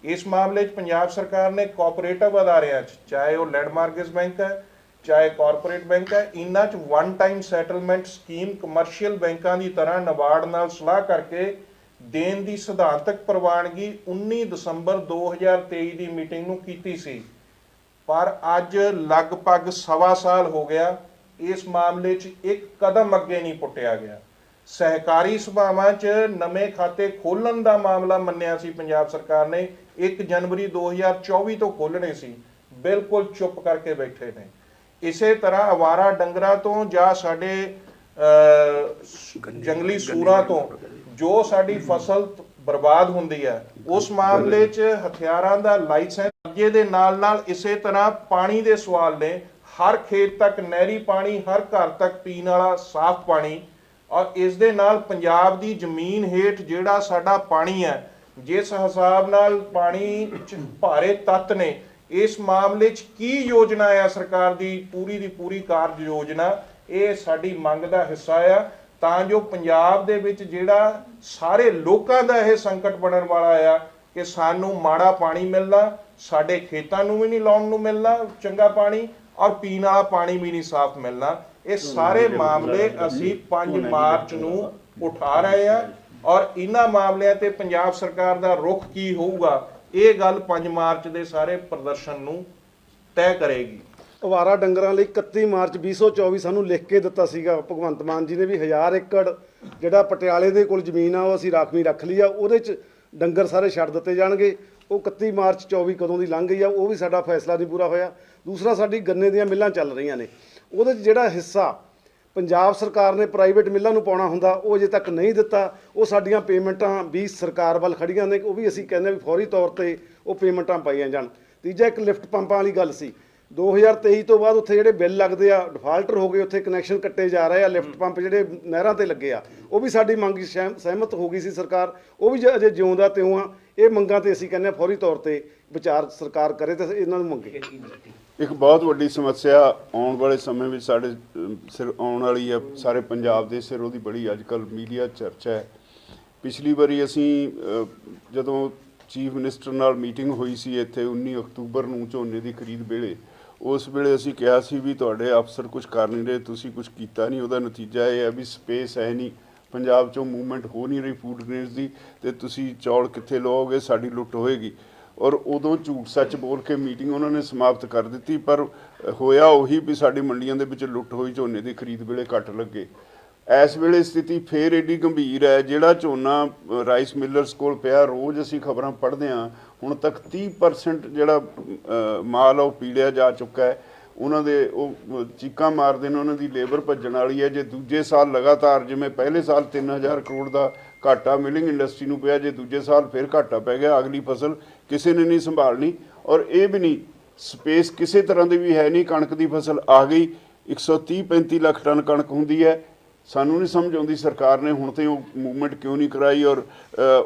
ਇਸ ਮਾਮਲੇ 'ਚ ਪੰਜਾਬ ਸਰਕਾਰ ਨੇ ਕੋਆਪਰੇਟਿਵ ਅਦਾਰਿਆਂ 'ਚ, ਚਾਹੇ ਉਹ ਲੈਂਡਮਾਰਕਸ ਬੈਂਕ ਹੈ ਚਾਹੇ ਕਾਰਪੋਰੇਟ ਬੈਂਕ ਹੈ, ਇਹਨਾਂ 'ਚ one time settlement scheme commercial ਬੈਂਕਾਂ ਦੀ ਤਰ੍ਹਾਂ ਨਬਾਰਡ ਨਾਲ ਸਲਾਹ ਕਰਕੇ ਦੇਣ ਦੀ ਸਿਧਾਂਤਕ ਪ੍ਰਵਾਨਗੀ 19 ਦਸੰਬਰ 2023 ਦੀ ਮੀਟਿੰਗ ਨੂੰ ਕੀਤੀ ਸੀ। ਪਰ ਅੱਜ ਲਗਭਗ ਸਵਾ ਸਾਲ ਹੋ ਗਿਆ, ਇਸ ਮਾਮਲੇ 'ਚ ਇੱਕ ਕਦਮ ਅੱਗੇ ਨਹੀਂ ਪੁੱਟਿਆ ਗਿਆ। ਸਹਿਕਾਰੀ ਸਭਾਵਾਂ 'ਚ ਨਵੇਂ ਖਾਤੇ ਖੋਲਣ ਦਾ ਮਾਮਲਾ ਮੰਨਿਆ ਸੀ ਪੰਜਾਬ ਸਰਕਾਰ ਨੇ। 1 ਜਨਵਰੀ 2024 ਤੋਂ ਖੋਲਣੇ ਸੀ। ਬਿਲਕੁਲ ਚੁੱਪ ਕਰਕੇ ਬੈਠੇ ਨੇ। ਇਸੇ ਤਰ੍ਹਾਂ ਅਵਾਰਾ ਡੰਗਰਾਂ ਤੋਂ ਜਾਂ ਸਾਡੇ ਜੰਗਲੀ ਸੂਰਾਂ ਤੋਂ ਜੋ ਸਾਡੀ ਫਸਲ ਬਰਬਾਦ ਹੁੰਦੀ ਹੈ ਉਸ ਮਾਮਲੇ 'ਚ ਹਥਿਆਰਾਂ ਦਾ ਲਾਇਸੈਂਸ ਕਬਜ਼ੇ ਦੇ ਨਾਲ ਨਾਲ ਇਸੇ ਤਰ੍ਹਾਂ ਪਾਣੀ ਦੇ ਸਵਾਲ ਨੇ। ਹਰ ਖੇਤ ਤੱਕ ਨਹਿਰੀ ਪਾਣੀ ਹਰ ਘਰ ਤੱਕ ਪੀਣ ਵਾਲਾ ਸਾਫ਼ ਪਾਣੀ। ਔਰ ਇਸ ਦੇ ਨਾਲ ਪੰਜਾਬ ਦੀ ਜ਼ਮੀਨ ਹੇਠ ਜਿਹੜਾ ਸਾਡਾ ਪਾਣੀ ਹੈ ਜਿਸ ਹਿਸਾਬ ਨਾਲ ਪਾਣੀ 'ਚ ਭਾਰੇ ਤੱਤ ਨੇ ਇਸ ਮਾਮਲੇ 'ਚ ਕੀ ਯੋਜਨਾ ਹੈ ਸਰਕਾਰ ਦੀ? ਪੂਰੀ ਦੀ ਪੂਰੀ ਕਾਰਜ ਯੋਜਨਾ। ਇਹ ਸਾਡੀ ਮੰਗ ਦਾ ਹਿੱਸਾ ਆ। ਤਾਂ ਜੋ ਪੰਜਾਬ ਦੇ ਵਿੱਚ ਜਿਹੜਾ ਸਾਰੇ ਲੋਕਾਂ ਦਾ ਇਹ ਸੰਕਟ ਬਣਨ ਵਾਲਾ ਆ ਕਿ ਸਾਨੂੰ ਮਾੜਾ ਪਾਣੀ ਮਿਲਣਾ ਸਾਡੇ ਖੇਤਾਂ ਨੂੰ ਵੀ ਨਹੀਂ ਲਾਉਣ ਨੂੰ ਮਿਲਣਾ ਚੰਗਾ ਪਾਣੀ ਔਰ ਪੀਣ ਵਾਲਾ ਪਾਣੀ ਵੀ ਨਹੀਂ ਸਾਫ਼ ਮਿਲਣਾ। ਇਹ ਸਾਰੇ ਮਾਮਲੇ ਅਸੀਂ 5 ਮਾਰਚ ਨੂੰ ਉਠਾ ਰਹੇ ਹਾਂ ਔਰ ਇਹਨਾਂ ਮਾਮਲਿਆਂ ਤੇ ਪੰਜਾਬ ਸਰਕਾਰ ਦਾ ਰੁਖ ਕੀ ਹੋਊਗਾ? ਇਹ ਗੱਲ 5 ਮਾਰਚ ਦੇ ਸਾਰੇ ਪ੍ਰਦਰਸ਼ਨ ਨੂੰ ਤੈਅ ਕਰੇਗੀ। ਅਵਾਰਾ ਡੰਗਰਾਂ ਲਈ 31 ਮਾਰਚ 2024 ਸਾਨੂੰ ਲਿਖ ਕੇ ਦਿੱਤਾ ਸੀਗਾ। ਭਗਵੰਤ ਮਾਨ ਜੀ ਨੇ ਵੀ 1000 ਏਕੜ ਜਿਹੜਾ ਪਟਿਆਲੇ ਦੇ ਕੋਲ ਜ਼ਮੀਨ ਆ, ਉਹ ਅਸੀਂ ਰਾਖਵੀਂ ਰੱਖ ਲਈ ਆ। ਉਹਦੇ 'ਚ ਡੰਗਰ ਸਾਰੇ ਛੱਡ ਦਿੱਤੇ ਜਾਣਗੇ। ਉਹ 31 ਮਾਰਚ 24 ਕਦੋਂ ਦੀ ਲੰਘ ਗਈ ਆ, ਉਹ ਵੀ ਸਾਡਾ ਫੈਸਲਾ ਨਹੀਂ ਪੂਰਾ ਹੋਇਆ। ਦੂਸਰਾ ਸਾਡੀ ਗੰਨੇ ਦੀਆਂ ਮਿੱਲਾਂ ਚੱਲ ਰਹੀਆਂ ਨੇ। ਉਹਦੇ 'ਚ ਜਿਹੜਾ ਹਿੱਸਾ ਪੰਜਾਬ ਸਰਕਾਰ ਨੇ ਪ੍ਰਾਈਵੇਟ ਮਿੱਲਾਂ ਨੂੰ ਪਾਉਣਾ ਹੁੰਦਾ, ਉਹ ਅਜੇ ਤੱਕ ਨਹੀਂ ਦਿੱਤਾ। ਉਹ ਸਾਡੀਆਂ ਪੇਮੈਂਟਾਂ ਵੀ ਸਰਕਾਰ ਵੱਲ ਖੜੀਆਂ ਨੇ, ਉਹ ਵੀ ਅਸੀਂ ਕਹਿੰਦੇ ਵੀ ਫੌਰੀ ਤੌਰ ਤੇ ਉਹ ਪੇਮੈਂਟਾਂ ਪਾਈਆਂ ਜਾਣ। ਤੀਜਾ ਇੱਕ ਲਿਫਟ ਪੰਪਾਂ ਵਾਲੀ ਗੱਲ ਸੀ। 2023 ਤੋਂ ਬਾਅਦ ਉੱਥੇ ਜਿਹੜੇ ਬਿੱਲ ਲੱਗਦੇ ਆ ਡਿਫਾਲਟਰ ਹੋ ਗਏ ਉੱਥੇ ਕਨੈਕਸ਼ਨ ਕੱਟੇ ਜਾ ਰਹੇ ਆ ਲਿਫਟ ਪੰਪ ਜਿਹੜੇ ਨਹਿਰਾਂ ਤੇ ਲੱਗੇ ਆ ਉਹ ਵੀ ਸਾਡੀ ਮੰਗ ਸਹਿਮ- ਸਹਿਮਤ ਹੋ ਗਈ ਸੀ ਸਰਕਾਰ ਉਹ ਵੀ ਜੇ- ਅਜੇ ਜਿਉਂਦਾ ਤਿਉਂ ਆ ਇਹ ਮੰਗਾਂ ਤੇ ਅਸੀਂ ਕਹਿੰਦੇ ਆ ਫੌਰੀ ਤੌਰ ਤੇ ਵਿਚਾਰ ਸਰਕਾਰ ਕਰੇ ਤੇ ਇਹਨਾਂ ਨੂੰ ਮੰਗੇ। ਇੱਕ ਬਹੁਤ ਵੱਡੀ ਸਮੱਸਿਆ ਆਉਣ ਵਾਲੇ ਸਮੇਂ ਵਿੱਚ ਸਾਡੇ ਸਿਰ ਆਉਣ ਵਾਲੀ ਹੈ ਸਾਰੇ ਪੰਜਾਬ ਦੇ ਸਿਰ ਉਹਦੀ ਬੜੀ ਅੱਜਕੱਲ ਮੀਡੀਆ ਚਰਚਾ ਹੈ। ਪਿਛਲੀ ਵਾਰੀ ਅਸੀਂ ਜਦੋਂ ਚੀਫ ਮਿਨਿਸਟਰ ਨਾਲ ਮੀਟਿੰਗ ਹੋਈ ਸੀ ਇੱਥੇ 19 ਅਕਤੂਬਰ ਨੂੰ ਝੋਨੇ ਦੀ ਖਰੀਦ ਵੇਲੇ ਉਸ ਵੇਲੇ ਅਸੀਂ ਕਿਹਾ ਸੀ ਵੀ ਤੁਹਾਡੇ ਅਫਸਰ ਕੁਝ ਕਰ ਨਹੀਂ ਰਹੇ, ਤੁਸੀਂ ਕੁਝ ਕੀਤਾ ਨਹੀਂ। ਉਹਦਾ ਨਤੀਜਾ ਇਹ ਹੈ ਵੀ ਸਪੇਸ ਹੈ ਨਹੀਂ। ਪੰਜਾਬ ਚੋਂ ਮੂਵਮੈਂਟ ਹੋ ਨਹੀਂ ਰਹੀ ਫੂਡ ਗ੍ਰੇਨਸ ਦੀ ਤੇ ਤੁਸੀਂ ਚੌਲ ਕਿੱਥੇ ਲਓਗੇ, ਸਾਡੀ ਲੁੱਟ ਹੋਏਗੀ। ਔਰ ਉਦੋਂ ਝੂਠ ਸੱਚ ਬੋਲ ਕੇ ਮੀਟਿੰਗ ਉਹਨਾਂ ਨੇ ਸਮਾਪਤ ਕਰ ਦਿੱਤੀ, ਪਰ ਹੋਇਆ ਉਹੀ ਵੀ ਸਾਡੀ ਮੰਡੀਆਂ ਦੇ ਵਿੱਚ ਲੁੱਟ ਹੋਈ, ਝੋਨੇ ਦੀ ਖਰੀਦ ਵੇਲੇ ਘੱਟ ਲੱਗੇ। ਇਸ ਵੇਲੇ ਸਥਿਤੀ ਫੇਰ ਏਡੀ ਗੰਭੀਰ ਹੈ, ਜਿਹੜਾ ਝੋਨਾ ਰਾਈਸ ਮਿਲਰਸ ਕੋਲ ਪਿਆ, ਰੋਜ਼ ਅਸੀਂ ਖਬਰਾਂ ਪੜ੍ਹਦੇ ਹਾਂ ਹੁਣ ਤੱਕ 30% ਜਿਹੜਾ ਮਾਲ ਆ ਉਹ ਪੀੜਿਆ ਜਾ ਚੁੱਕਾ ਹੈ। ਉਹਨਾਂ ਦੇ ਉਹ ਚੀਕਾਂ ਮਾਰਦੇ ਨੇ, ਉਹਨਾਂ ਦੀ ਲੇਬਰ ਭੱਜਣ ਵਾਲੀ ਹੈ। ਜੇ ਦੂਜੇ ਸਾਲ ਲਗਾਤਾਰ ਜਿਵੇਂ ਪਹਿਲੇ ਸਾਲ 3000 ਕਰੋੜ ਦਾ ਘਾਟਾ ਮਿਲਿੰਗ ਇੰਡਸਟਰੀ ਨੂੰ ਪਿਆ, ਜੇ ਦੂਜੇ ਸਾਲ ਫਿਰ ਘਾਟਾ ਪੈ ਗਿਆ, ਅਗਲੀ ਫਸਲ ਕਿਸੇ ਨੇ ਨਹੀਂ ਸੰਭਾਲਣੀ। ਔਰ ਇਹ ਵੀ ਨਹੀਂ, ਸਪੇਸ ਕਿਸੇ ਤਰ੍ਹਾਂ ਦੀ ਵੀ ਹੈ ਨਹੀਂ, ਕਣਕ ਦੀ ਫਸਲ ਆ ਗਈ 130 35 ਲੱਖ ਟਨ ਕਣਕ ਹੁੰਦੀ ਹੈ। ਸਾਨੂੰ ਨਹੀਂ ਸਮਝ ਆਉਂਦੀ ਸਰਕਾਰ ਨੇ ਹੁਣ ਤੇ ਉਹ ਮੂਵਮੈਂਟ ਕਿਉਂ ਨਹੀਂ ਕਰਾਈ ਔਰ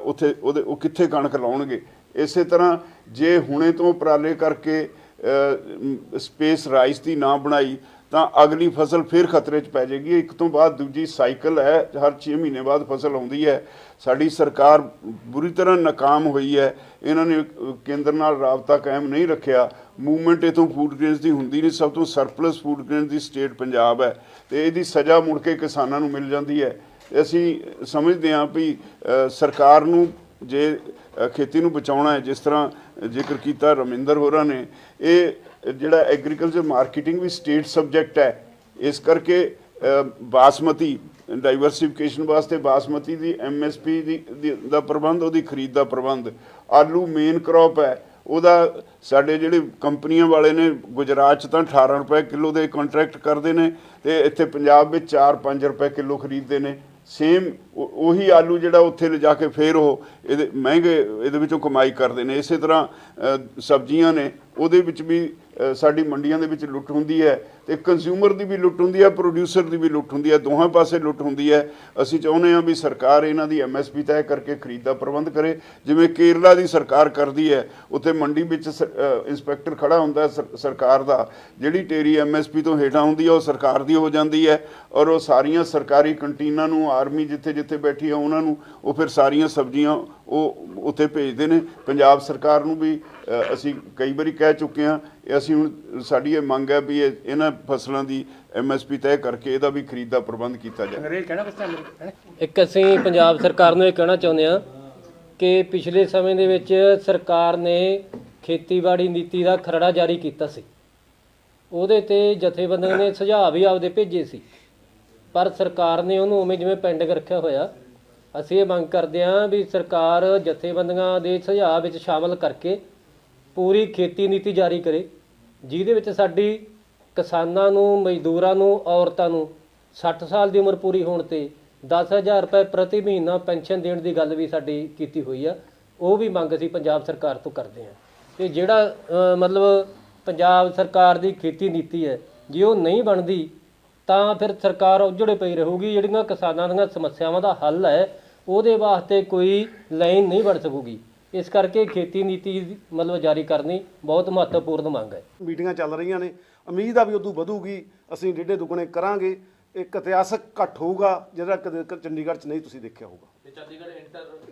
ਉੱਥੇ ਉਹਦੇ, ਉਹ ਕਿੱਥੇ ਕਣਕ ਲਾਉਣਗੇ? ਇਸੇ ਤਰ੍ਹਾਂ ਜੇ ਹੁਣੇ ਤੋਂ ਉਪਰਾਲੇ ਕਰਕੇ ਸਪੇਸ ਰਾਈਸ ਦੀ ਨਾ ਬਣਾਈ, ਤਾਂ ਅਗਲੀ ਫਸਲ ਫਿਰ ਖਤਰੇ 'ਚ ਪੈ ਜਾਏਗੀ। ਇੱਕ ਤੋਂ ਬਾਅਦ ਦੂਜੀ ਸਾਈਕਲ ਹੈ, ਹਰ 6 ਮਹੀਨੇ ਬਾਅਦ ਫਸਲ ਆਉਂਦੀ ਹੈ। ਸਾਡੀ ਸਰਕਾਰ ਬੁਰੀ ਤਰ੍ਹਾਂ ਨਾਕਾਮ ਹੋਈ ਹੈ। ਇਹਨਾਂ ਨੇ ਕੇਂਦਰ ਨਾਲ ਰਾਬਤਾ ਕਾਇਮ ਨਹੀਂ ਰੱਖਿਆ। ਮੂਵਮੈਂਟ ਇਥੋਂ ਫੂਡ ਗ੍ਰੇਨਸ ਦੀ ਹੁੰਦੀ ਨਹੀਂ, ਸਭ ਤੋਂ ਸਰਪਲਸ ਫੂਡ ਗ੍ਰੇਨਸ ਦੀ ਸਟੇਟ ਪੰਜਾਬ ਹੈ। ਤੇ ਇਹਦੀ ਸਜ਼ਾ ਮੁੜ ਕੇ ਕਿਸਾਨਾਂ ਨੂੰ ਮਿਲ ਜਾਂਦੀ ਹੈ। ਅਸੀਂ ਸਮਝਦੇ ਹਾਂ ਵੀ ਸਰਕਾਰ ਨੂੰ ਜੇ ਖੇਤੀ ਨੂੰ ਬਚਾਉਣਾ ਹੈ, ਜਿਸ ਤਰ੍ਹਾਂ ਜ਼ਿਕਰ ਕੀਤਾ ਰਮਿੰਦਰ ਹੋਰਾਂ ਨੇ, ਇਹ ਜਿਹੜਾ ਐਗਰੀਕਲਚਰ ਮਾਰਕੀਟਿੰਗ ਵੀ ਸਟੇਟ ਸਬਜੈਕਟ ਹੈ, ਇਸ ਕਰਕੇ ਬਾਸਮਤੀ ਡਾਈਵਰਸਿਫਿਕੇਸ਼ਨ ਵਾਸਤੇ ਬਾਸਮਤੀ ਦੀ ਐਮਐਸਪੀ ਦੀ, ਦੀ- ਦਾ ਪ੍ਰਬੰਧ, ਉਹਦੀ ਖਰੀਦ ਦਾ ਪ੍ਰਬੰਧ, ਆਲੂ ਮੇਨ ਕ੍ਰੌਪ ਹੈ, ਉਹਦਾ ਸਾਡੇ ਜਿਹੜੇ ਕੰਪਨੀਆਂ ਵਾਲੇ ਨੇ, ਗੁਜਰਾਤ ਚ ਤਾਂ 18 ਰੁਪਏ ਕਿਲੋ ਦੇ ਕੰਟਰੈਕਟ ਕਰਦੇ ਨੇ, ਤੇ ਇੱਥੇ ਪੰਜਾਬ ਵਿੱਚ 4-5 ਰੁਪਏ ਕਿਲੋ ਖਰੀਦਦੇ ਨੇ ਸੇਮ ਉਹੀ ਆਲੂ ਜਿਹੜਾ ਉੱਥੇ ਲਿਜਾ ਕੇ ਫੇਰ ਉਹ ਇਹਦੇ ਮਹਿੰਗੇ ਇਹਦੇ ਵਿੱਚੋਂ ਕਮਾਈ ਕਰਦੇ ਨੇ। ਇਸੇ ਤਰ੍ਹਾਂ ਸਬਜ਼ੀਆਂ ਨੇ, ਉਹਦੇ ਵਿੱਚ ਵੀ ਸਾਡੀ ਮੰਡੀਆਂ ਦੇ ਵਿੱਚ ਲੁੱਟ ਹੁੰਦੀ ਹੈ ਤੇ ਕੰਜ਼ਿਊਮਰ ਦੀ ਵੀ ਲੁੱਟ ਹੁੰਦੀ ਹੈ ਪ੍ਰੋਡਿਊਸਰ ਦੀ ਵੀ ਲੁੱਟ ਹੁੰਦੀ ਹੈ, ਦੋਹਾਂ ਪਾਸੇ ਲੁੱਟ ਹੁੰਦੀ ਹੈ। ਅਸੀਂ ਚਾਹੁੰਦੇ ਹਾਂ ਵੀ ਸਰਕਾਰ ਇਹਨਾਂ ਦੀ ਐਮਐਸਪੀ ਤੈਅ ਕਰਕੇ ਖਰੀਦ ਦਾ ਪ੍ਰਬੰਧ ਕਰੇ। ਜਿਵੇਂ ਕੇਰਲਾ ਦੀ ਸਰਕਾਰ ਕਰਦੀ ਹੈ, ਉੱਥੇ ਮੰਡੀ ਵਿੱਚ ਸ- ਇੰਸਪੈਕਟਰ ਖੜਾ ਹੁੰਦਾ ਸਰ- ਸਰਕਾਰ ਦਾ। ਜਿਹੜੀ ਟੇਰੀ ਐਮਐਸਪੀ ਤੋਂ ਹੇਠਾਂ ਹੁੰਦੀ ਹੈ, ਉਹ ਸਰਕਾਰ ਦੀ ਹੋ ਜਾਂਦੀ ਹੈ ਔਰ ਉਹ ਸਾਰੀਆਂ ਸਰਕਾਰੀ ਕੰਟੀਨਾਂ ਨੂੰ ਆਰਮੀ ਜਿੱਥੇ ਜਿੱਥੇ ਬੈਠੀ ਹੈ ਉਹਨਾਂ ਨੂੰ ਉਹ ਫਿਰ ਸਾਰੀਆਂ ਸਬਜ਼ੀਆਂ ਉਹ ਉੱਥੇ ਭੇਜਦੇ ਨੇ। ਪੰਜਾਬ ਸਰਕਾਰ ਨੂੰ ਵੀ ਅਸੀਂ ਕਈ ਵਾਰੀ ਕਹਿ ਚੁੱਕੇ ਹਾਂ ਇਹ ਅਸੀਂ ਹੁਣ ਸਾਡੀ ਇਹ ਮੰਗ ਹੈ ਵੀ ਇਹ ਇਹਨਾਂ ਫਸਲਾਂ ਦੀ ਐਮਐਸਪੀ ਤੈਅ ਕਰਕੇ ਇਹਦਾ ਵੀ ਖਰੀਦ ਦਾ ਪ੍ਰਬੰਧ ਕੀਤਾ ਅੰਗਰੇਜ਼ ਇੱਕ ਅਸੀਂ ਪੰਜਾਬ ਸਰਕਾਰ ਨੂੰ ਇਹ ਕਹਿਣਾ ਚਾਹੁੰਦੇ ਹਾਂ ਕਿ ਪਿਛਲੇ ਸਮੇਂ ਦੇ ਵਿੱਚ ਸਰਕਾਰ ਨੇ ਖੇਤੀਬਾੜੀ ਨੀਤੀ ਦਾ ਖਰੜਾ ਜਾਰੀ ਕੀਤਾ ਸੀ। ਉਹਦੇ ਤੇ ਜਥੇਬੰਦੀਆਂ ਨੇ ਸੁਝਾਅ ਵੀ ਆਪਦੇ ਭੇਜੇ ਸੀ। ਪਰ ਸਰਕਾਰ ਨੇ ਉਹਨੂੰ ਉਵੇਂ ਜਿਵੇਂ ਪੈਂਡਿੰਗ ਰੱਖਿਆ ਹੋਇਆ। ਅਸੀਂ ਇਹ ਮੰਗ ਕਰਦੇ ਹਾਂ ਵੀ ਸਰਕਾਰ ਜਥੇਬੰਦੀਆਂ ਦੇ ਸੁਝਾਅ ਵਿੱਚ ਸ਼ਾਮਲ ਕਰਕੇ ਪੂਰੀ ਖੇਤੀ ਨੀਤੀ ਜਾਰੀ ਕਰੇ, ਜਿਹਦੇ ਵਿੱਚ ਸਾਡੀ ਕਿਸਾਨਾਂ ਨੂੰ, ਮਜ਼ਦੂਰਾਂ ਨੂੰ, ਔਰਤਾਂ ਨੂੰ 60 ਸਾਲ ਦੀ ਉਮਰ ਪੂਰੀ ਹੋਣ ਤੇ 10000 ਰੁਪਏ ਪ੍ਰਤੀ ਮਹੀਨਾ ਪੈਨਸ਼ਨ ਦੇਣ ਦੀ ਗੱਲ ਵੀ ਸਾਡੀ ਕੀਤੀ ਹੋਈ ਆ। ਉਹ ਵੀ ਮੰਗ ਅਸੀਂ ਪੰਜਾਬ ਸਰਕਾਰ ਤੋਂ ਕਰਦੇ ਹਾਂ। ਤੇ ਜਿਹੜਾ ਮਤਲਬ ਪੰਜਾਬ ਸਰਕਾਰ ਦੀ ਖੇਤੀ ਨੀਤੀ ਹੈ, ਜੇ ਉਹ ਨਹੀਂ ਬਣਦੀ ਤਾਂ ਫਿਰ ਸਰਕਾਰ ਉਜੜੇ ਪਈ ਰਹੂਗੀ ਜਿਹੜੀਆਂ ਕਿਸਾਨਾਂ ਦੀਆਂ ਸਮੱਸਿਆਵਾਂ ਦਾ ਹੱਲ ਹੈ ਉਹਦੇ ਵਾਸਤੇ ਕੋਈ ਲਾਈਨ ਨਹੀਂ ਬਣ ਸਕੂਗੀ। ਇਸ ਕਰਕੇ ਖੇਤੀ ਨੀਤੀ ਮਤਲਬ ਜਾਰੀ ਕਰਨੀ ਬਹੁਤ ਮਹੱਤਵਪੂਰਨ ਮੰਗ ਹੈ। ਮੀਟਿੰਗਾਂ ਚੱਲ ਰਹੀਆਂ ਨੇ। ਉਮੀਦ ਆ ਵੀ ਉਦੋਂ ਵਧੂਗੀ। ਅਸੀਂ ਡੇਢੇ ਦੁੱਗਣੇ ਕਰਾਂਗੇ। ਇੱਕ ਇਤਿਹਾਸਕ ਘੱਟ ਹੋਊਗਾ ਜਿਹੜਾ ਕਦੇ ਚੰਡੀਗੜ੍ਹ 'ਚ ਨਹੀਂ ਤੁਸੀਂ ਦੇਖਿਆ ਹੋਊਗਾ।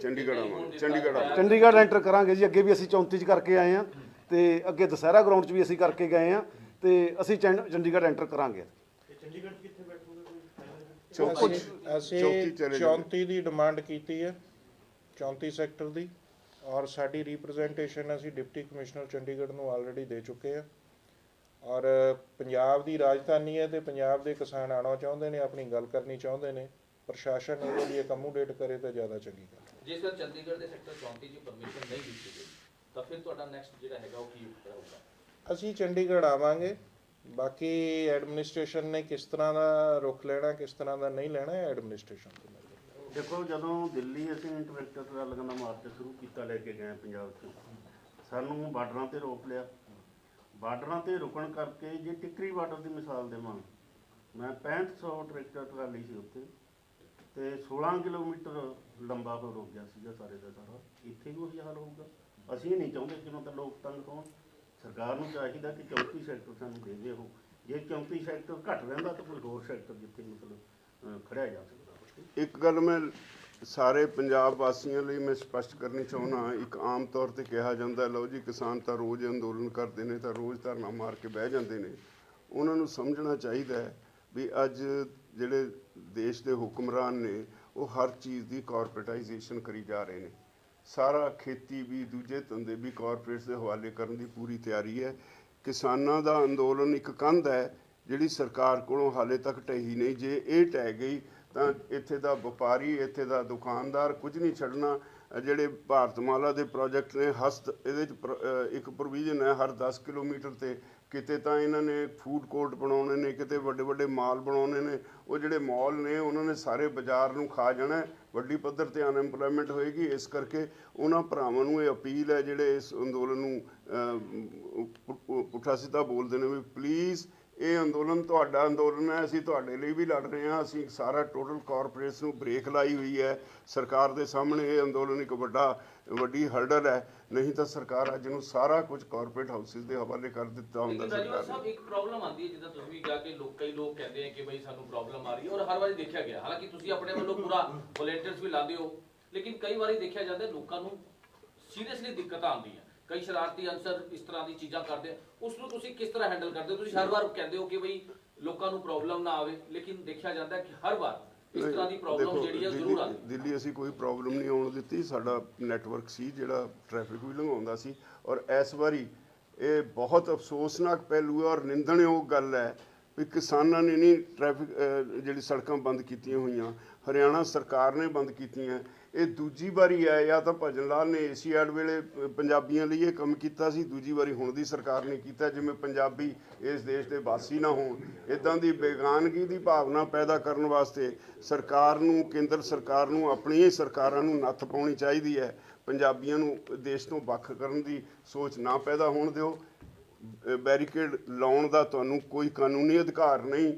ਚੰਡੀਗੜ੍ਹ ਆਵਾਂਗੇ। ਚੰਡੀਗੜ੍ਹ ਆਵਾਂਗੇ। ਚੰਡੀਗੜ੍ਹ ਐਂਟਰ ਕਰਾਂਗੇ ਜੀ। ਅੱਗੇ ਵੀ ਅਸੀਂ 34 ਚ ਕਰਕੇ ਆਏ ਆ ਤੇ ਅੱਗੇ ਦਸਹਿਰਾ ਗਰਾਊਂਡ 'ਚ ਵੀ ਅਸੀਂ ਕਰਕੇ ਗਏ ਆ ਤੇ ਅਸੀਂ ਚੰਡ- ਚੰਡੀਗੜ੍ਹ ਐਂਟਰ ਕਰਾਂਗੇ। ਚੌਕੀ ਅਸੀਂ ਚੌਕੀ ਚਲੇ ਜਾਓ। 34 ਦੀ ਡਿਮਾਂਡ ਕੀਤੀ ਹੈ 34 ਸੈਕਟਰ ਦੀ ਔਰ ਸਾਡੀ ਰਿਪਰੈਜ਼ੈਂਟੇਸ਼ਨ ਅਸੀਂ ਡਿਪਟੀ ਕਮਿਸ਼ਨਰ ਚੰਡੀਗੜ੍ਹ ਨੂੰ ਆਲਰੇਡੀ ਦੇ ਚੁੱਕੇ ਆ ਔਰ ਪੰਜਾਬ ਦੀ ਰਾਜਧਾਨੀ ਹੈ ਤੇ ਪੰਜਾਬ ਦੇ ਕਿਸਾਨ ਆਉਣਾ ਚਾਹੁੰਦੇ ਨੇ ਆਪਣੀ ਗੱਲ ਕਰਨੀ ਚਾਹੁੰਦੇ ਨੇ। ਪ੍ਰਸ਼ਾਸਨ ਇਹਦੇ ਲਈ ਅਕਮੋਡੇਟ ਕਰੇ ਤਾਂ ਜ਼ਿਆਦਾ ਚੰਗੀ ਗੱਲ ਹੈ। ਜੇਕਰ ਚੰਡੀਗੜ੍ਹ ਦੇ ਸੈਕਟਰ 34 ਦੀ ਪਰਮਿਸ਼ਨ ਨਹੀਂ ਦਿੱਤੀ ਗਈ ਤਾਂ ਫਿਰ ਤੁਹਾਡਾ ਨੈਕਸਟ ਜਿਹੜਾ ਹੈਗਾ ਉਹ ਕੀ ਹੋਊਗਾ? ਅਸੀਂ ਚੰਡੀਗੜ੍ਹ ਆਵਾਂਗੇ। ਬਾਕੀ ਐਡਮਿਨਿਸਟ੍ਰੇਸ਼ਨ ਨੇ ਕਿਸ ਤਰ੍ਹਾਂ ਦਾ ਰੁਖ ਲੈਣਾ, ਕਿਸ ਤਰ੍ਹਾਂ ਦਾ ਨਹੀਂ ਲੈਣਾ ਐਡਮਿਨਿਸਟ੍ਰੇਸ਼ਨ ਤੇ ਨਿਰਭਰ ਦੇਖੋ, ਜਦੋਂ ਦਿੱਲੀ ਅਸੀਂ ਇੰਟਰਵੈਕਟਰ ਟਰਾਲੀਆਂ ਦਾ ਮਾਰਚ ਸ਼ੁਰੂ ਕੀਤਾ, ਲੈ ਕੇ ਗਏ ਪੰਜਾਬ 'ਚ, ਸਾਨੂੰ ਬਾਰਡਰਾਂ ਤੇ ਰੋਕ ਲਿਆ। ਬਾਰਡਰਾਂ ਤੇ ਰੁਕਣ ਕਰਕੇ ਜੇ ਟਿੱਕਰੀ ਬਾਰਡਰ ਦੀ ਮਿਸਾਲ ਦੇਵਾਂ, ਮੈਂ 6500 ਟਰੈਕਟਰ ਟਰਾਲੀ ਸੀ ਉੱਥੇ, ਤੇ 16 ਕਿਲੋਮੀਟਰ ਲੰਬਾ ਹੋ ਗਿਆ ਸੀਗਾ ਸਾਰੇ ਦਾ ਸਾਰਾ। ਇੱਥੇ ਵੀ ਉਹੀ ਹਾਲ ਹੋਊਗਾ। ਅਸੀਂ ਨਹੀਂ ਚਾਹੁੰਦੇ ਕਿ ਮਤਲਬ ਲੋਕ ਤੰਗ ਹੋਣ। ਸਰਕਾਰ ਨੂੰ ਚਾਹੀਦਾ ਕਿ 34 ਸੈਕਟਰ ਸਾਨੂੰ ਦੇਵੇ ਉਹ ਜੇ 34 ਸੈਕਟਰ ਘੱਟ ਰਹਿੰਦਾ ਤਾਂ ਕੋਈ ਹੋਰ ਸੈਕਟਰ ਜਿੱਥੇ ਮਤਲਬ ਖੜਿਆ ਜਾ ਸਕਦਾ ਇੱਕ ਗੱਲ ਮੈਂ ਸਾਰੇ ਪੰਜਾਬ ਵਾਸੀਆਂ ਲਈ ਮੈਂ ਸਪਸ਼ਟ ਕਰਨੀ ਚਾਹੁੰਦਾ ਇੱਕ ਆਮ ਤੌਰ ਤੇ ਕਿਹਾ ਜਾਂਦਾ, ਲਓ ਜੀ ਕਿਸਾਨ ਤਾਂ ਰੋਜ਼ ਅੰਦੋਲਨ ਕਰਦੇ ਨੇ ਤਾਂ ਰੋਜ਼ ਧਰਨਾ ਮਾਰ ਕੇ ਬਹਿ ਜਾਂਦੇ ਨੇ। ਉਹਨਾਂ ਨੂੰ ਸਮਝਣਾ ਚਾਹੀਦਾ ਹੈ ਵੀ ਅੱਜ ਜਿਹੜੇ ਦੇਸ਼ ਦੇ ਹੁਕਮਰਾਨ ਨੇ, ਉਹ ਹਰ ਚੀਜ਼ ਦੀ ਕਾਰਪੋਰੇਟਾਈਜੇਸ਼ਨ ਕਰੀ ਜਾ ਰਹੇ ਨੇ। ਸਾਰਾ ਖੇਤੀ ਵੀ, ਦੂਜੇ ਧੰਦੇ ਵੀ ਕਾਰਪੋਰੇਟਸ ਦੇ ਹਵਾਲੇ ਕਰਨ ਦੀ ਪੂਰੀ ਤਿਆਰੀ ਹੈ। ਕਿਸਾਨਾਂ ਦਾ ਅੰਦੋਲਨ ਇੱਕ ਕੰਧ ਹੈ, ਜਿਹੜੀ ਸਰਕਾਰ ਕੋਲੋਂ ਹਾਲੇ ਤੱਕ ਢਹੀ ਨਹੀਂ। ਜੇ ਇਹ ਢਹਿ ਗਈ, ਤਾਂ ਇੱਥੇ ਦਾ ਵਪਾਰੀ, ਇੱਥੇ ਦਾ ਦੁਕਾਨਦਾਰ ਕੁਝ ਨਹੀਂ ਛੱਡਣਾ। ਜਿਹੜੇ ਭਾਰਤਮਾਲਾ ਦੇ ਪ੍ਰੋਜੈਕਟ ਨੇ, ਹਸਤ, ਇਹਦੇ ਚ ਪ੍ਰ- ਇੱਕ ਪ੍ਰੋਵੀਜ਼ਨ ਹੈ, ਹਰ 10 ਕਿਲੋਮੀਟਰ ਤੇ ਕਿਤੇ ਤਾਂ ਇਹਨਾਂ ਨੇ ਫੂਡ ਕੋਰਟ ਬਣਾਉਣੇ ਨੇ ਕਿਤੇ ਵੱਡੇ ਵੱਡੇ ਮਾਲ ਬਣਾਉਣੇ ਨੇ ਉਹ ਜਿਹੜੇ ਮਾਲ ਨੇ ਉਹਨਾਂ ਨੇ ਸਾਰੇ ਬਾਜ਼ਾਰ ਨੂੰ ਖਾ ਜਾਣਾ ਵੱਡੀ ਪੱਧਰ ਤੇ ਅਨਐਮਪਲੋਇਮੈਂਟ ਹੋਏਗੀ ਇਸ ਕਰਕੇ ਉਹਨਾਂ ਭਰਾਵਾਂ ਨੂੰ ਇਹ ਅਪੀਲ ਹੈ ਜਿਹੜੇ ਇਸ ਅੰਦੋਲਨ ਨੂੰ ਅਹ, ਪੁ- ਪੁ- ਪੁੱਠਾ ਸਿੱਧਾ ਬੋਲਦੇ ਨੇ ਵੀ ਪਲੀਜ਼ ਇਹ ਅੰਦੋਲਨ ਤੁਹਾਡਾ ਅੰਦੋਲਨ ਹੈ ਅਸੀਂ ਤੁਹਾਡੇ ਲਈ ਵੀ ਲੜ ਰਹੇ ਹਾਂ ਅਸੀਂ ਸਾਰਾ ਟੋਟਲ ਕਾਰਪੋਰੇਟਸ ਨੂੰ ਬ੍ਰੇਕ ਲਾਈ ਹੋਈ ਹੈ। ਸਰਕਾਰ ਦੇ ਸਾਹਮਣੇ ਇਹ ਅੰਦੋਲਨ ਇੱਕ ਵੱਡਾ ਵੱਡੀ ਹਰਡਲ ਹੈ। ਨਹੀਂ ਤਾਂ ਸਰਕਾਰ ਅੱਜ ਨੂੰ ਸਾਰਾ ਕੁਝ ਕਾਰਪੋਰੇਟ ਹਾਊਸਿਸ ਦੇ ਹਵਾਲੇ ਕਰ ਦਿੱਤਾ ਹੁੰਦਾ ਸਰਕਾਰ ਸਾਹਿਬ ਇੱਕ ਪ੍ਰੋਬਲਮ ਆਉਂਦੀ ਹੈ ਜਿੱਦਾਂ ਤੁਸੀਂ ਵੀ ਕਿਹਾ ਕਿ ਲੋਕ ਕਈ ਲੋਕ ਕਹਿੰਦੇ ਆ ਕਿ ਬਈ ਸਾਨੂੰ ਪ੍ਰੋਬਲਮ ਆ ਰਹੀ ਹੈ ਔਰ ਹਰ ਵਾਰੀ ਦੇਖਿਆ ਗਿਆ। ਹਾਲਾਂਕਿ ਤੁਸੀਂ ਆਪਣੇ ਵੱਲੋਂ ਪੂਰਾ ਵੋਲੰਟੀਅਰਸ ਵੀ ਲਾਉਂਦੇ ਹੋ ਲੇਕਿਨ ਕਈ ਵਾਰੀ ਦੇਖਿਆ ਜਾਂਦਾ ਹੈ ਲੋਕਾਂ ਨੂੰ ਸੀਰੀਅਸਲੀ ਦਿੱਕਤਾਂ ਆਉਂਦੀਆਂ। ਕਈ ਸ਼ਰਾਰਤੀ ਅਨਸਰ ਇਸ ਤਰ੍ਹਾਂ ਦੀ ਚੀਜ਼ਾਂ ਕਰਦੇ ਆ। ਉਸ ਨੂੰ ਤੁਸੀਂ ਕਿਸ ਤਰ੍ਹਾਂ ਹੈਂਡਲ ਕਰਦੇ ਹੋ? ਤੁਸੀਂ ਹਰ ਵਾਰ ਕਹਿੰਦੇ ਹੋ ਕਿ ਬਈ ਲੋਕਾਂ ਨੂੰ ਪ੍ਰੋਬਲਮ ਨਾ ਆਵੇ ਲੇਕਿਨ ਦੇਖਿਆ ਜਾਂਦਾ ਕਿ ਹਰ ਵਾਰ ਇਸ ਤਰ੍ਹਾਂ ਦੀ ਪ੍ਰੋਬਲਮ ਜਿਹੜੀ ਦਿੱਲੀ- ਜ਼ਰੂਰ ਆਉਂਦੀ। ਦਿੱਲੀ ਅਸੀਂ ਕੋਈ ਪ੍ਰੋਬਲਮ ਨਹੀਂ ਆਉਣ ਦਿੱਤੀ। ਸਾਡਾ ਨੈਟਵਰਕ ਸੀ ਜਿਹੜਾ ਟ੍ਰੈਫਿਕ ਵੀ ਲੰਘਾਉਂਦਾ ਸੀ। ਔਰ ਇਸ ਵਾਰੀ ਇਹ ਬਹੁਤ ਅਫਸੋਸਨਾਕ ਪਹਿਲੂ ਹੈ ਔਰ ਨਿੰਦਣਯੋਗ ਗੱਲ ਹੈ ਵੀ ਕਿਸਾਨਾਂ ਨੇ ਨਹੀਂ ਟ੍ਰੈਫਿਕ ਜਿਹੜੀ ਸੜਕਾਂ ਬੰਦ ਕੀਤੀਆਂ ਹੋਈਆਂ। ਹਰਿਆਣਾ ਸਰਕਾਰ ਨੇ ਬੰਦ ਕੀਤੀਆਂ। ਇਹ ਦੂਜੀ ਵਾਰੀ ਹੈ ਜਾਂ ਤਾਂ ਭਜਨ ਲਾਲ ਨੇ ਏਸੀਆਡ ਵੇਲੇ ਪੰਜਾਬੀਆਂ ਲਈ ਇਹ ਕੰਮ ਕੀਤਾ ਸੀ, ਦੂਜੀ ਵਾਰੀ ਹੁਣ ਦੀ ਸਰਕਾਰ ਨੇ ਕੀਤਾ, ਜਿਵੇਂ ਪੰਜਾਬੀ ਇਸ ਦੇਸ਼ ਦੇ ਵਾਸੀ ਨਾ ਹੋਣ। ਇਦਾਂ ਦੀ ਬੇਗਾਨਗੀ ਦੀ ਭਾਵਨਾ ਪੈਦਾ ਕਰਨ ਵਾਸਤੇ ਸਰਕਾਰ ਨੂੰ, ਕੇਂਦਰ ਸਰਕਾਰ ਨੂੰ, ਆਪਣੀਆਂ ਹੀ ਸਰਕਾਰਾਂ ਨੂੰ ਨੱਥ ਪਾਉਣੀ ਚਾਹੀਦੀ ਹੈ। ਪੰਜਾਬੀਆਂ ਨੂੰ ਦੇਸ਼ ਤੋਂ ਵੱਖ ਕਰਨ ਦੀ ਸੋਚ ਨਾ ਪੈਦਾ ਹੋਣ ਦਿਓ। ਬੈਰੀਕੇਡ ਲਾਉਣ ਦਾ ਤੁਹਾਨੂੰ ਕੋਈ ਕਾਨੂੰਨੀ ਅਧਿਕਾਰ ਨਹੀਂ।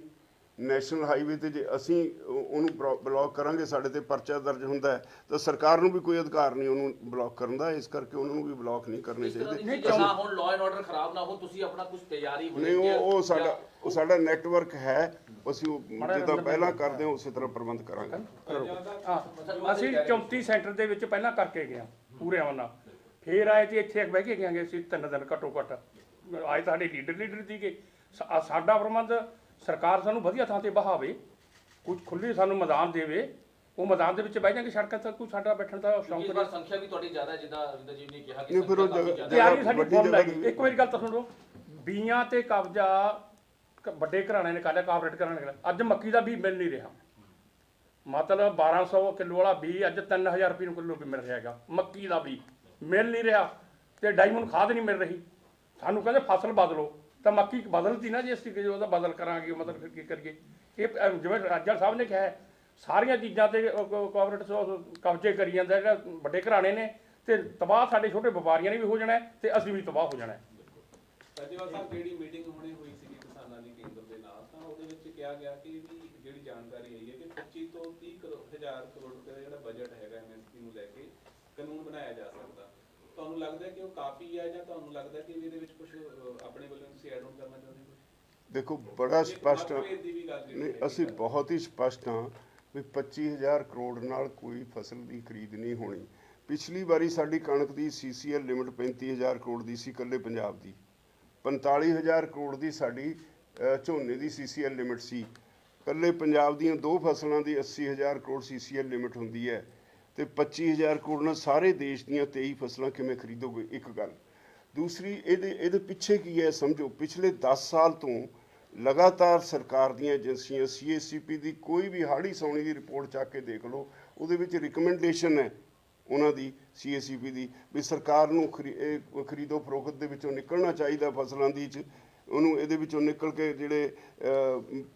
ਨੈਸ਼ਨਲ ਹਾਈਵੇ ਤੇ ਜੇ ਅਸੀਂ ਉਹ- ਉਹਨੂੰ ਬਲੌ- ਬਲੌਕ ਕਰਾਂਗੇ ਸਾਡੇ ਤੇ ਪਰਚਾ ਦਰਜ ਹੁੰਦਾ ਹੈ ਤਾਂ ਸਰਕਾਰ ਨੂੰ ਵੀ ਕੋਈ ਅਧਿਕਾਰ ਨਹੀਂ ਉਹਨੂੰ ਬਲੌਕ ਕਰਨ ਦਾ ਇਸ ਕਰਕੇ ਉਹਨਾਂ ਨੂੰ ਵੀ ਬਲੌਕ ਨਹੀਂ ਕਰਨੇ ਚਾਹੀਦੇ। ਨਾ ਹੁਣ ਲਾਅ ਐਂਡ ਆਰਡਰ ਖਰਾਬ ਨਾ ਹੋ ਤੁਸੀਂ ਆਪਣਾ ਕੁਝ ਤਿਆਰੀ ਨਹੀਂ ਉਹ ਸਾਡਾ ਉਹ ਸਾਡਾ ਨੈਟਵਰਕ ਹੈ ਅਸੀਂ ਉਹ ਜਿੱਦਾਂ ਪਹਿਲਾਂ ਕਰਦੇ ਹਾਂ ਉਸੇ ਤਰ੍ਹਾਂ ਪ੍ਰਬੰਧ ਕਰਾਂਗੇ। ਅਸੀਂ 34 ਸੈਂਟਰ ਦੇ ਵਿੱਚ ਪਹਿਲਾਂ ਕਰਕੇ ਗਏ ਹਾਂ ਪੂਰੇ ਆਉਣ ਨਾਲ। ਫੇਰ ਆਏ ਜੀ ਇੱਥੇ ਬਹਿ ਕੇ ਗਏ ਅਸੀਂ ਤਿੰਨ ਦਿਨ ਘੱਟੋ ਘੱਟ। ਆਏ ਸਾਡੇ ਲੀਡਰ ਲੀਡਰ ਸੀਗੇ ਸਾਡਾ ਪ੍ਰਬੰਧ ਸਰਕਾਰ ਸਾਨੂੰ ਵਧੀਆ ਥਾਂ ਤੇ ਬਹਾਵੇ ਕੁਝ ਖੁੱਲੀ ਸਾਨੂੰ ਮੈਦਾਨ ਦੇਵੇ ਉਹ ਮੈਦਾਨ ਦੇ ਵਿੱਚ ਬਹਿ ਜਾਾਂਗੇ ਸੜਕਾਂ ਤੇ ਕੋਈ ਸਾਡਾ ਬੈਠਣ ਦਾ ਸ਼ੌਂਕ ਇਸ ਨਹੀਂ। ਵਾਰ ਸੰਖਿਆ ਵੀ ਤੁਹਾਡੀ ਜ਼ਿਆਦਾ ਜਿੱਦਾਂ ਰਿੰਦਰ ਜੀ ਨੇ ਕਿਹਾ ਕਿ। ਤਿਆਰੀ ਸਾਡੀ ਹੈਗੀ ਦੀ- ਇੱਕ ਵਾਰੀ ਗੱਲ ਤਾਂ ਸੁਣੋ ਬੀਆਂ ਤੇ ਕਬਜ਼ਾ ਵੱਡੇ ਘਰਾਣੇ ਨੇ ਕਾਲਿਆ ਕਾਰਪੋਰੇਟ ਘਰਾਣੇ ਨੇ ਅੱਜ ਮੱਕੀ ਦਾ ਵੀ ਮਿਲ ਨਹੀਂ ਰਿਹਾ। ਮਤਲਬ 1200 ਕਿਲੋ ਵਾਲਾ ਬੀ ਅੱਜ 3000 ਰੁਪਏ ਨੂੰ ਕਿਲੋ ਵੀ ਮਿਲ ਰਿਹਾ ਹੈਗਾ ਮੱਕੀ ਦਾ ਵੀ ਮਿਲ ਨਹੀਂ ਰਿਹਾ ਤੇ ਡਾਇਮੰਡ ਖਾਦ ਨਹੀਂ ਮਿਲ ਰਹੀ। ਸਾਨੂੰ ਕਹਿੰਦੇ ਫਸਲ ਬਦਲੋ। ਤਾਂ ਮੱਕੀ ਬਦਲਤੀ ਨਾ ਜੇ ਅਸੀਂ ਕਿ ਉਹਦਾ ਬਦਲ ਕਰਾਂਗੇ ਮਤਲਬ ਫਿਰ ਕੀ ਕਰੀਏ? ਇਹ ਅਹ, ਜਿਵੇਂ ਰਾਜਾ ਸਾਹਿਬ ਨੇ ਕਿਹਾ ਹੈ, ਸਾਰੀਆਂ ਚੀਜ਼ਾਂ ਤੇ ਕੋਆਪਰੇਟਿਵ ਕਬਜ਼ੇ ਕਰੀ ਜਾਂਦਾ ਜਿਹੜਾ ਵੱਡੇ ਘਰਾਣੇ ਨੇ ਤੇ ਤਬਾਹ ਸਾਡੇ ਛੋਟੇ ਵਪਾਰੀਆਂ ਨੇ ਵੀ ਹੋ ਜਾਣਾ ਹੈ ਤੇ ਅਸੀਂ ਵੀ ਤਬਾਹ ਹੋ ਜਾਣਾ ਹੈ। ਰਾਜੇਵਾਲ ਸਾਹਿਬ ਜਿਹੜੀ ਮੀਟਿੰਗ ਹੁਣੇ ਹੋਈ ਸੀਗੀ ਕਿਸਾਨਾਂ ਦੀ ਕੇਂਦਰ ਦੇ ਨਾਲ ਤਾਂ ਉਹਦੇ ਵਿੱਚ ਕਿਹਾ ਗਿਆ ਕਿ ਵੀ ਜਿਹੜੀ ਜਾਣਕਾਰੀ ਆਈ ਹੈ ਕਿ 25 ਤੋਂ 30 ਕਰੋੜ ਹਜ਼ਾਰ ਕਰੋੜ ਰੁਪਏ ਦਾ ਜਿਹੜਾ ਬਜਟ ਹੈਗਾ ਐਮਐਸਪੀ ਨੂੰ ਲੈ ਕੇ ਕਾਨੂੰਨ ਬਣਾਇਆ ਜਾ ਸਕਦਾ ਤੁਹਾਨੂੰ ਲੱਗਦਾ ਕਿ ਉਹ ਕਾਫੀ ਹੈ ਜਾਂ ਤੁਹਾਨੂੰ ਲੱਗਦਾ ਕਿ ਇਹਦੇ ਵਿੱਚ ਕੁਝ ਆਪਣੇ ਵੱਲੋਂ ਤੁਸੀਂ ਐਡ ਆਨ ਕਰਨਾ ਚਾਹੁੰਦੇ ਹੋ? ਦੇਖੋ ਬੜਾ ਸਪਸ਼ਟ ਨਹੀਂ ਅਸੀਂ। ਬਹੁਤ ਹੀ ਸਪਸ਼ਟ ਹਾਂ ਵੀ 25000 ਕਰੋੜ ਨਾਲ ਕੋਈ ਫਸਲ ਦੀ ਖਰੀਦ ਨਹੀਂ ਹੋਣੀ। ਪਿਛਲੀ ਵਾਰੀ ਸਾਡੀ ਕਣਕ ਦੀ ਸੀਸੀਐਲ ਲਿਮਟ 35000 ਕਰੋੜ ਦੀ ਸੀ ਇਕੱਲੇ ਪੰਜਾਬ ਦੀ। 45000 ਕਰੋੜ ਦੀ ਸਾਡੀ ਝੋਨੇ ਦੀ ਸੀਸੀਐਲ ਲਿਮਟ ਸੀ। ਇਕੱਲੇ ਪੰਜਾਬ ਦੀਆਂ ਦੋ ਫਸਲਾਂ ਦੀ 80000 ਕਰੋੜ ਸੀਸੀਐਲ ਲਿਮਟ ਹੁੰਦੀ ਹੈ। ਤੇ 25000 ਕਰੋੜ ਨਾਲ ਸਾਰੇ ਦੇਸ਼ ਦੀਆਂ 23 ਫਸਲਾਂ ਕਿਵੇਂ ਖਰੀਦੋਗੇ? ਇੱਕ ਗੱਲ। ਦੂਸਰੀ, ਇਹਦੇ ਇਹਦੇ ਪਿੱਛੇ ਕੀ ਹੈ ਸਮਝੋ? ਪਿਛਲੇ 10 ਸਾਲ ਤੋਂ ਲਗਾਤਾਰ ਸਰਕਾਰ ਦੀਆਂ ਏਜੰਸੀਆਂ ਸੀਏਸੀਪੀ ਦੀ ਕੋਈ ਵੀ ਹਾੜੀ ਸੌਣੀ ਦੀ ਰਿਪੋਰਟ ਚੱਕ ਕੇ ਦੇਖ ਲਓ, ਉਹਦੇ ਵਿੱਚ ਰਿਕਮੈਂਡੇਸ਼ਨ ਹੈ ਉਹਨਾਂ ਦੀ ਸੀਏਸੀਪੀ ਦੀ, ਵੀ ਸਰਕਾਰ ਨੂੰ ਖਰੀ- ਖਰੀਦੋ ਫਰੋਖਤ ਦੇ ਵਿੱਚੋਂ ਨਿਕਲਣਾ ਚਾਹੀਦਾ ਫਸਲਾਂ ਦੀ ਚ। ਉਹਨੂੰ ਇਹਦੇ ਵਿੱਚੋਂ ਨਿਕਲ ਕੇ ਜਿਹੜੇ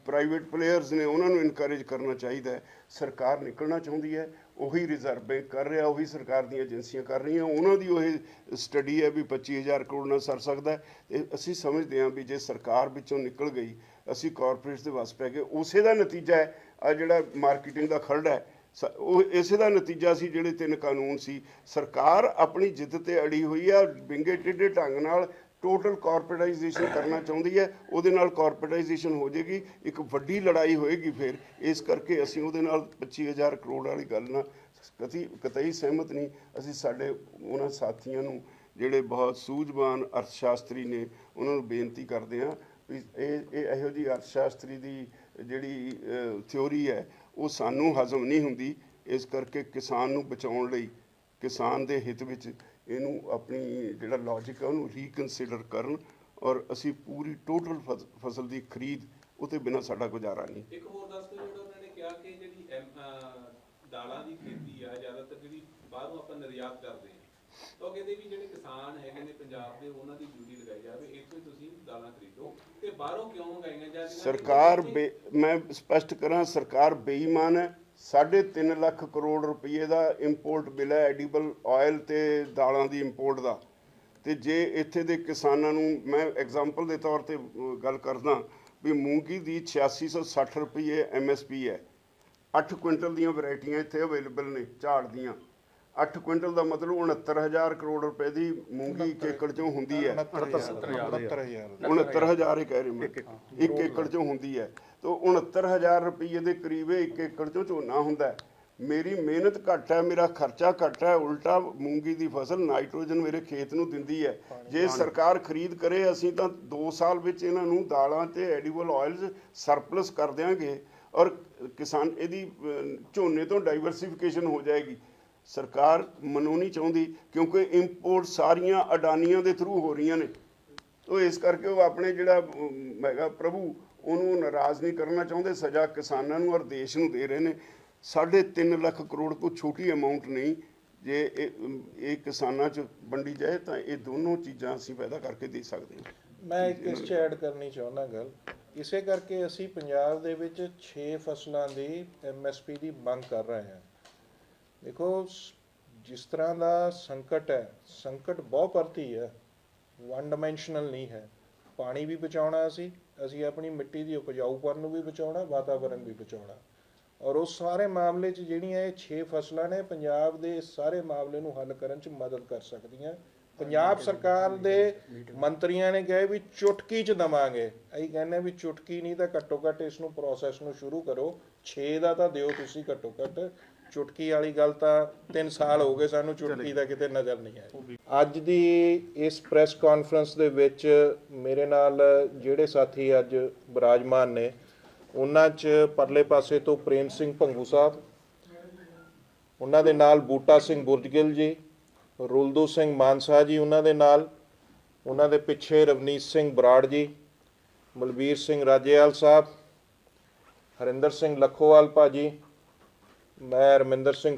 ਪ੍ਰਾਈਵੇਟ ਪਲੇਅਰਸ ਨੇ ਉਹਨਾਂ ਨੂੰ ਇਨਕਰੇਜ ਕਰਨਾ ਚਾਹੀਦਾ ਹੈ। ਸਰਕਾਰ ਨਿਕਲਣਾ ਚਾਹੁੰਦੀ ਹੈ, ਉਹੀ ਰਿਜ਼ਰਵ ਬੈਂਕ ਕਰ ਰਿਹਾ, ਉਹੀ ਸਰਕਾਰ ਦੀਆਂ ਏਜੰਸੀਆਂ ਕਰ ਰਹੀਆਂ, ਉਹਨਾਂ ਦੀ ਉਹ ਸਟੱਡੀ ਹੈ ਵੀ 25000 ਕਰੋੜ ਨਾਲ ਸਰ ਸਕਦਾ ਤੇ ਅਸੀਂ ਸਮਝਦੇ ਹਾਂ ਵੀ ਜੇ ਸਰਕਾਰ ਵਿੱਚੋਂ ਨਿਕਲ ਗਈ, ਅਸੀਂ ਕਾਰਪੋਰੇਟਸ ਦੇ ਵਸ ਪੈ ਗਏ, ਉਸੇ ਦਾ ਨਤੀਜਾ ਹੈ ਆ ਜਿਹੜਾ ਮਾਰਕੀਟਿੰਗ ਦਾ ਖਰੜ ਹੈ, ਸ- ਉਹ ਇਸੇ ਦਾ ਨਤੀਜਾ ਸੀ ਜਿਹੜੇ ਤਿੰਨ ਕਾਨੂੰਨ ਸੀ। ਸਰਕਾਰ ਆਪਣੀ ਜਿੱਦ ਤੇ ਅੜੀ ਹੋਈ ਆ ਵਿੰਗੇ ਟੇਢੇ ਢੰਗ ਨਾਲ ਟੋਟਲ ਕਾਰਪੋਰੇਟਾਈਜੇਸ਼ਨ ਕਰਨਾ ਚਾਹੁੰਦੀ ਹੈ, ਉਹਦੇ ਨਾਲ ਕਾਰਪੋਰੇਟਾਈਜੇਸ਼ਨ ਹੋ ਜਾਏਗੀ, ਇੱਕ ਵੱਡੀ ਲੜਾਈ ਹੋਏਗੀ ਫਿਰ, ਇਸ ਕਰਕੇ ਅਸੀਂ ਉਹਦੇ ਨਾਲ 25000 ਕਰੋੜ ਵਾਲੀ ਗੱਲ ਨਾਲ ਕਤੀ, ਕਤਈ ਸਹਿਮਤ ਨਹੀਂ, ਅਸੀਂ ਸਾਡੇ ਉਹਨਾਂ ਸਾਥੀਆਂ ਨੂੰ ਜਿਹੜੇ ਬਹੁਤ ਸੂਝਵਾਨ ਅਰਥਸ਼ਾਸਤਰੀ ਨੇ, ਉਹਨਾਂ ਨੂੰ ਬੇਨਤੀ ਕਰਦੇ ਹਾਂ ਵੀ ਇਹ ਇਹ ਇਹੋ ਜਿਹੀ ਅਰਥਸ਼ਾਸਤਰੀ ਦੀ ਜਿਹੜੀ ਥਿਉਰੀ ਹੈ, ਉਹ ਸਾਨੂੰ ਹਜ਼ਮ ਨਹੀਂ ਹੁੰਦੀ, ਇਸ ਕਰਕੇ ਕਿਸਾਨ ਨੂੰ ਬਚਾਉਣ ਲਈ, ਕਿਸਾਨ ਦੇ ਹਿੱਤ ਵਿੱਚ ਇਹਨੂੰ ਆਪਣੀ ਜਿਹੜਾ ਲੌਜੀਕ ਹੈ ਉਹਨੂੰ ਰੀਕਨਸੀਡਰ ਕਰਨ ਔਰ ਅਸੀਂ ਪੂਰੀ ਟੋਟਲ ਫਸਲ ਦੀ ਖਰੀਦ ਉਤੇ ਬਿਨਾ ਸਾਡਾ ਗੁਜ਼ਾਰਾ ਨਹੀਂ। ਇੱਕ ਹੋਰ ਦੱਸ ਦਿਓ ਜਿਹੜਾ ਉਹਨਾਂ ਨੇ ਕਿਹਾ ਕਿ ਜਿਹੜੀ ਦਾਲਾਂ ਦੀ ਖੇਤੀ ਆ ਜ਼ਿਆਦਾਤਰ ਜਿਹੜੀ ਬਾਹਰੋਂ ਆਪਾਂ ਨਿਰਯਾਤ ਕਰਦੇ ਹਾਂ ਤਾਂ ਕਹਿੰਦੇ ਵੀ ਜਿਹੜੇ ਕਿਸਾਨ ਹੈਗੇ ਨੇ ਪੰਜਾਬ ਦੇ ਉਹਨਾਂ ਦੀ ਡਿਊਟੀ ਲਗਾਈ ਜਾਵੇ ਇੱਥੋਂ ਤੁਸੀਂ ਦਾਲਾਂ ਖਰੀਦੋ। ਤੇ ਬਾਹਰੋਂ ਕਿਉਂ ਮੰਗਾਈਆਂ ਜਾਂਦੀਆਂ? ਸਰਕਾਰ ਮੈਂ ਸਪਸ਼ਟ ਕਰਾਂ ਸਰਕਾਰ ਬੇਈਮਾਨ ਹੈ। 3.5 ਲੱਖ ਕਰੋੜ ਰੁਪਏ ਦਾ ਇੰਪੋਰਟ ਬਿੱਲ ਹੈ ਐਡੀਬਲ ਆਇਲ ਤੇ ਦਾਲਾਂ ਦੀ ਇੰਪੋਰਟ ਦਾ। ਤੇ ਜੇ ਇੱਥੇ ਦੇ ਕਿਸਾਨਾਂ ਨੂੰ ਮੈਂ ਐਗਜ਼ਾਮਪਲ ਦੇ ਤੌਰ ਤੇ ਗੱਲ ਕਰਦਾ ਵੀ ਮੂੰਗੀ ਦੀ 8660 ਰੁਪਏ ਐਮਐਸਪੀ ਹੈ। 8 ਕੁਇੰਟਲ ਦੀਆਂ ਵੈਰਾਈਟੀਆਂ ਇੱਥੇ ਅਵੇਲੇਬਲ ਨੇ ਝਾੜ ਦੀਆਂ। 8 ਕੁਇੰਟਲ ਦਾ ਮਤਲਬ 69000 ਕਰੋੜ ਰੁਪਏ ਦੀ ਮੂੰਗੀ ਇੱਕ ਏਕੜ ਚੋਂ ਹੁੰਦੀ ਹੈ। 69000 69000 ਹੀ ਕਹਿ ਰਹੇ ਮੈਂ। ਇੱਕ ਏਕੜ। ਚੋਂ ਹੁੰਦੀ ਹੈ। ਤਾਂ 69000 ਰੁਪਏ ਦੇ ਕਰੀਬ ਇੱਕ ਏਕੜ ਚੋਂ ਝੋਨਾ ਹੁੰਦਾ ਹੈ। ਮੇਰੀ ਮਿਹਨਤ ਘੱਟ ਹੈ ਮੇਰਾ ਖਰਚਾ ਘੱਟ ਹੈ ਉਲਟਾ ਮੂੰਗੀ ਦੀ ਫਸਲ ਨਾਈਟ੍ਰੋਜਨ ਮੇਰੇ ਖੇਤ ਨੂੰ ਦਿੰਦੀ ਹੈ। ਜੇ ਸਰਕਾਰ ਖਰੀਦ ਕਰੇ ਅਸੀਂ ਤਾਂ 2 ਸਾਲ ਵਿੱਚ ਇਹਨਾਂ ਨੂੰ ਦਾਲਾਂ ਤੇ ਐਡੀਬਲ ਆਇਲਸ ਸਰਪਲਸ ਕਰ ਦਿਆਂਗੇ ਔਰ ਕਿਸਾਨ ਇਹਦੀ ਝੋਨੇ ਤੋਂ ਡਾਈਵਰਸਿਫਿਕੇਸ਼ਨ ਹੋ ਜਾਏਗੀ। ਸਰਕਾਰ ਮਨੋ ਨਹੀਂ ਚਾਹੁੰਦੀ, ਕਿਉਂਕਿ ਇੰਪੋਰਟ ਸਾਰੀਆਂ ਅਡਾਨੀਆਂ ਦੇ ਥਰੂ ਹੋ ਰਹੀਆਂ ਨੇ। ਉਹ ਇਸ ਕਰਕੇ ਉਹ ਆਪਣੇ ਜਿਹੜਾ ਹੈਗਾ ਪ੍ਰਭੂ, ਉਹਨੂੰ ਨਾਰਾਜ਼ ਨਹੀਂ ਕਰਨਾ ਚਾਹੁੰਦੇ, ਸਜ਼ਾ ਕਿਸਾਨਾਂ ਨੂੰ ਔਰ ਦੇਸ਼ ਨੂੰ ਦੇ ਰਹੇ ਨੇ। ਸਾਢੇ ਤਿੰਨ ਲੱਖ ਕਰੋੜ ਤੋਂ ਛੋਟੀ ਅਮਾਉਂਟ ਨਹੀਂ। ਜੇ ਇਹ ਇਹ ਕਿਸਾਨਾਂ 'ਚ ਵੰਡੀ ਜਾਏ ਤਾਂ ਇਹ ਦੋਨੋਂ ਚੀਜ਼ਾਂ ਅਸੀਂ ਪੈਦਾ ਕਰਕੇ ਦੇ ਸਕਦੇ ਹਾਂ। ਮੈਂ ਇੱਕ ਇਸ 'ਚ ਐਡ ਕਰਨੀ ਚਾਹੁੰਦਾ ਗੱਲ। ਇਸੇ ਕਰਕੇ ਅਸੀਂ ਪੰਜਾਬ ਦੇ ਵਿੱਚ 6 ਫਸਲਾਂ ਦੀ ਐਮਐਸਪੀ ਦੀ ਮੰਗ ਕਰ ਰਹੇ ਹਾਂ। ਦੇਖੋ ਜਿਸ ਤਰ੍ਹਾਂ ਦਾ ਸੰਕਟ ਹੈ ਸੰਕਟ ਬਹੁ ਪਰਤੀ ਹੈ ਵਨ ਡਾਈਮੈਂਸ਼ਨਲ ਨਹੀਂ ਹੈ ਪਾਣੀ ਵੀ ਬਚਾਉਣਾ ਅਸੀਂ ਅਸੀਂ ਆਪਣੀ ਮਿੱਟੀ ਦੀ ਉਪਜਾਊਪਣ ਨੂੰ ਵੀ ਬਚਾਉਣਾ ਵਾਤਾਵਰਣ ਵੀ ਬਚਾਉਣਾ ਔਰ ਉਸ ਸਾਰੇ ਮਾਮਲੇ 'ਚ ਜਿਹੜੀਆਂ ਇਹ 6 ਫਸਲਾਂ ਨੇ ਪੰਜਾਬ ਦੇ ਸਾਰੇ ਮਾਮਲੇ ਨੂੰ ਹੱਲ ਕਰਨ 'ਚ ਮਦਦ ਕਰ ਸਕਦੀਆਂ ਪੰਜਾਬ ਸਰਕਾਰ ਦੇ ਮੰਤਰੀਆਂ ਨੇ ਕਹੇ ਵੀ ਚੁਟਕੀ 'ਚ ਦਵਾਂਗੇ ਅਸੀਂ ਕਹਿੰਦੇ ਵੀ ਚੁਟਕੀ ਨਹੀਂ ਤਾਂ ਘੱਟੋ ਘੱਟ ਇਸ ਨੂੰ ਪ੍ਰੋਸੈਸ ਨੂੰ ਸ਼ੁਰੂ ਕਰੋ 6 ਦਾ ਤਾਂ ਦਿਓ ਤੁਸੀਂ ਘੱਟੋ ਘੱਟ ਚੁਟਕੀ ਵਾਲੀ ਗੱਲ ਤਾਂ 3 ਸਾਲ ਹੋ ਗਏ ਸਾਨੂੰ ਚੁਟਕੀ ਦਾ ਕਿਤੇ ਨਜ਼ਰ ਨਹੀਂ ਆਈ ਅੱਜ ਦੀ ਇਸ ਪ੍ਰੈਸ ਕਾਨਫਰੰਸ ਦੇ ਵਿੱਚ ਮੇਰੇ ਨਾਲ ਜਿਹੜੇ ਸਾਥੀ ਅੱਜ ਬਿਰਾਜਮਾਨ ਨੇ ਉਹਨਾਂ 'ਚ ਪਰਲੇ ਪਾਸੇ ਤੋਂ ਪ੍ਰੇਮ ਸਿੰਘ ਭੰਗੂ ਸਾਹਿਬ ਉਹਨਾਂ ਦੇ ਨਾਲ ਬੂਟਾ ਸਿੰਘ ਬੁਰਜਗਿੱਲ ਜੀ ਰੁਲਦੂ ਸਿੰਘ ਮਾਨਸਾ ਜੀ ਉਹਨਾਂ ਦੇ ਨਾਲ ਉਹਨਾਂ ਦੇ ਪਿੱਛੇ ਰਵਨੀਤ ਸਿੰਘ ਬਰਾੜ ਜੀ ਮਲਬੀਰ ਸਿੰਘ ਰਾਜੇਵਾਲ ਸਾਹਿਬ ਹਰਿੰਦਰ ਸਿੰਘ ਲੱਖੋਵਾਲ ਭਾਜੀ ਮੈਂ ਰਮਿੰਦਰ ਸਿੰਘ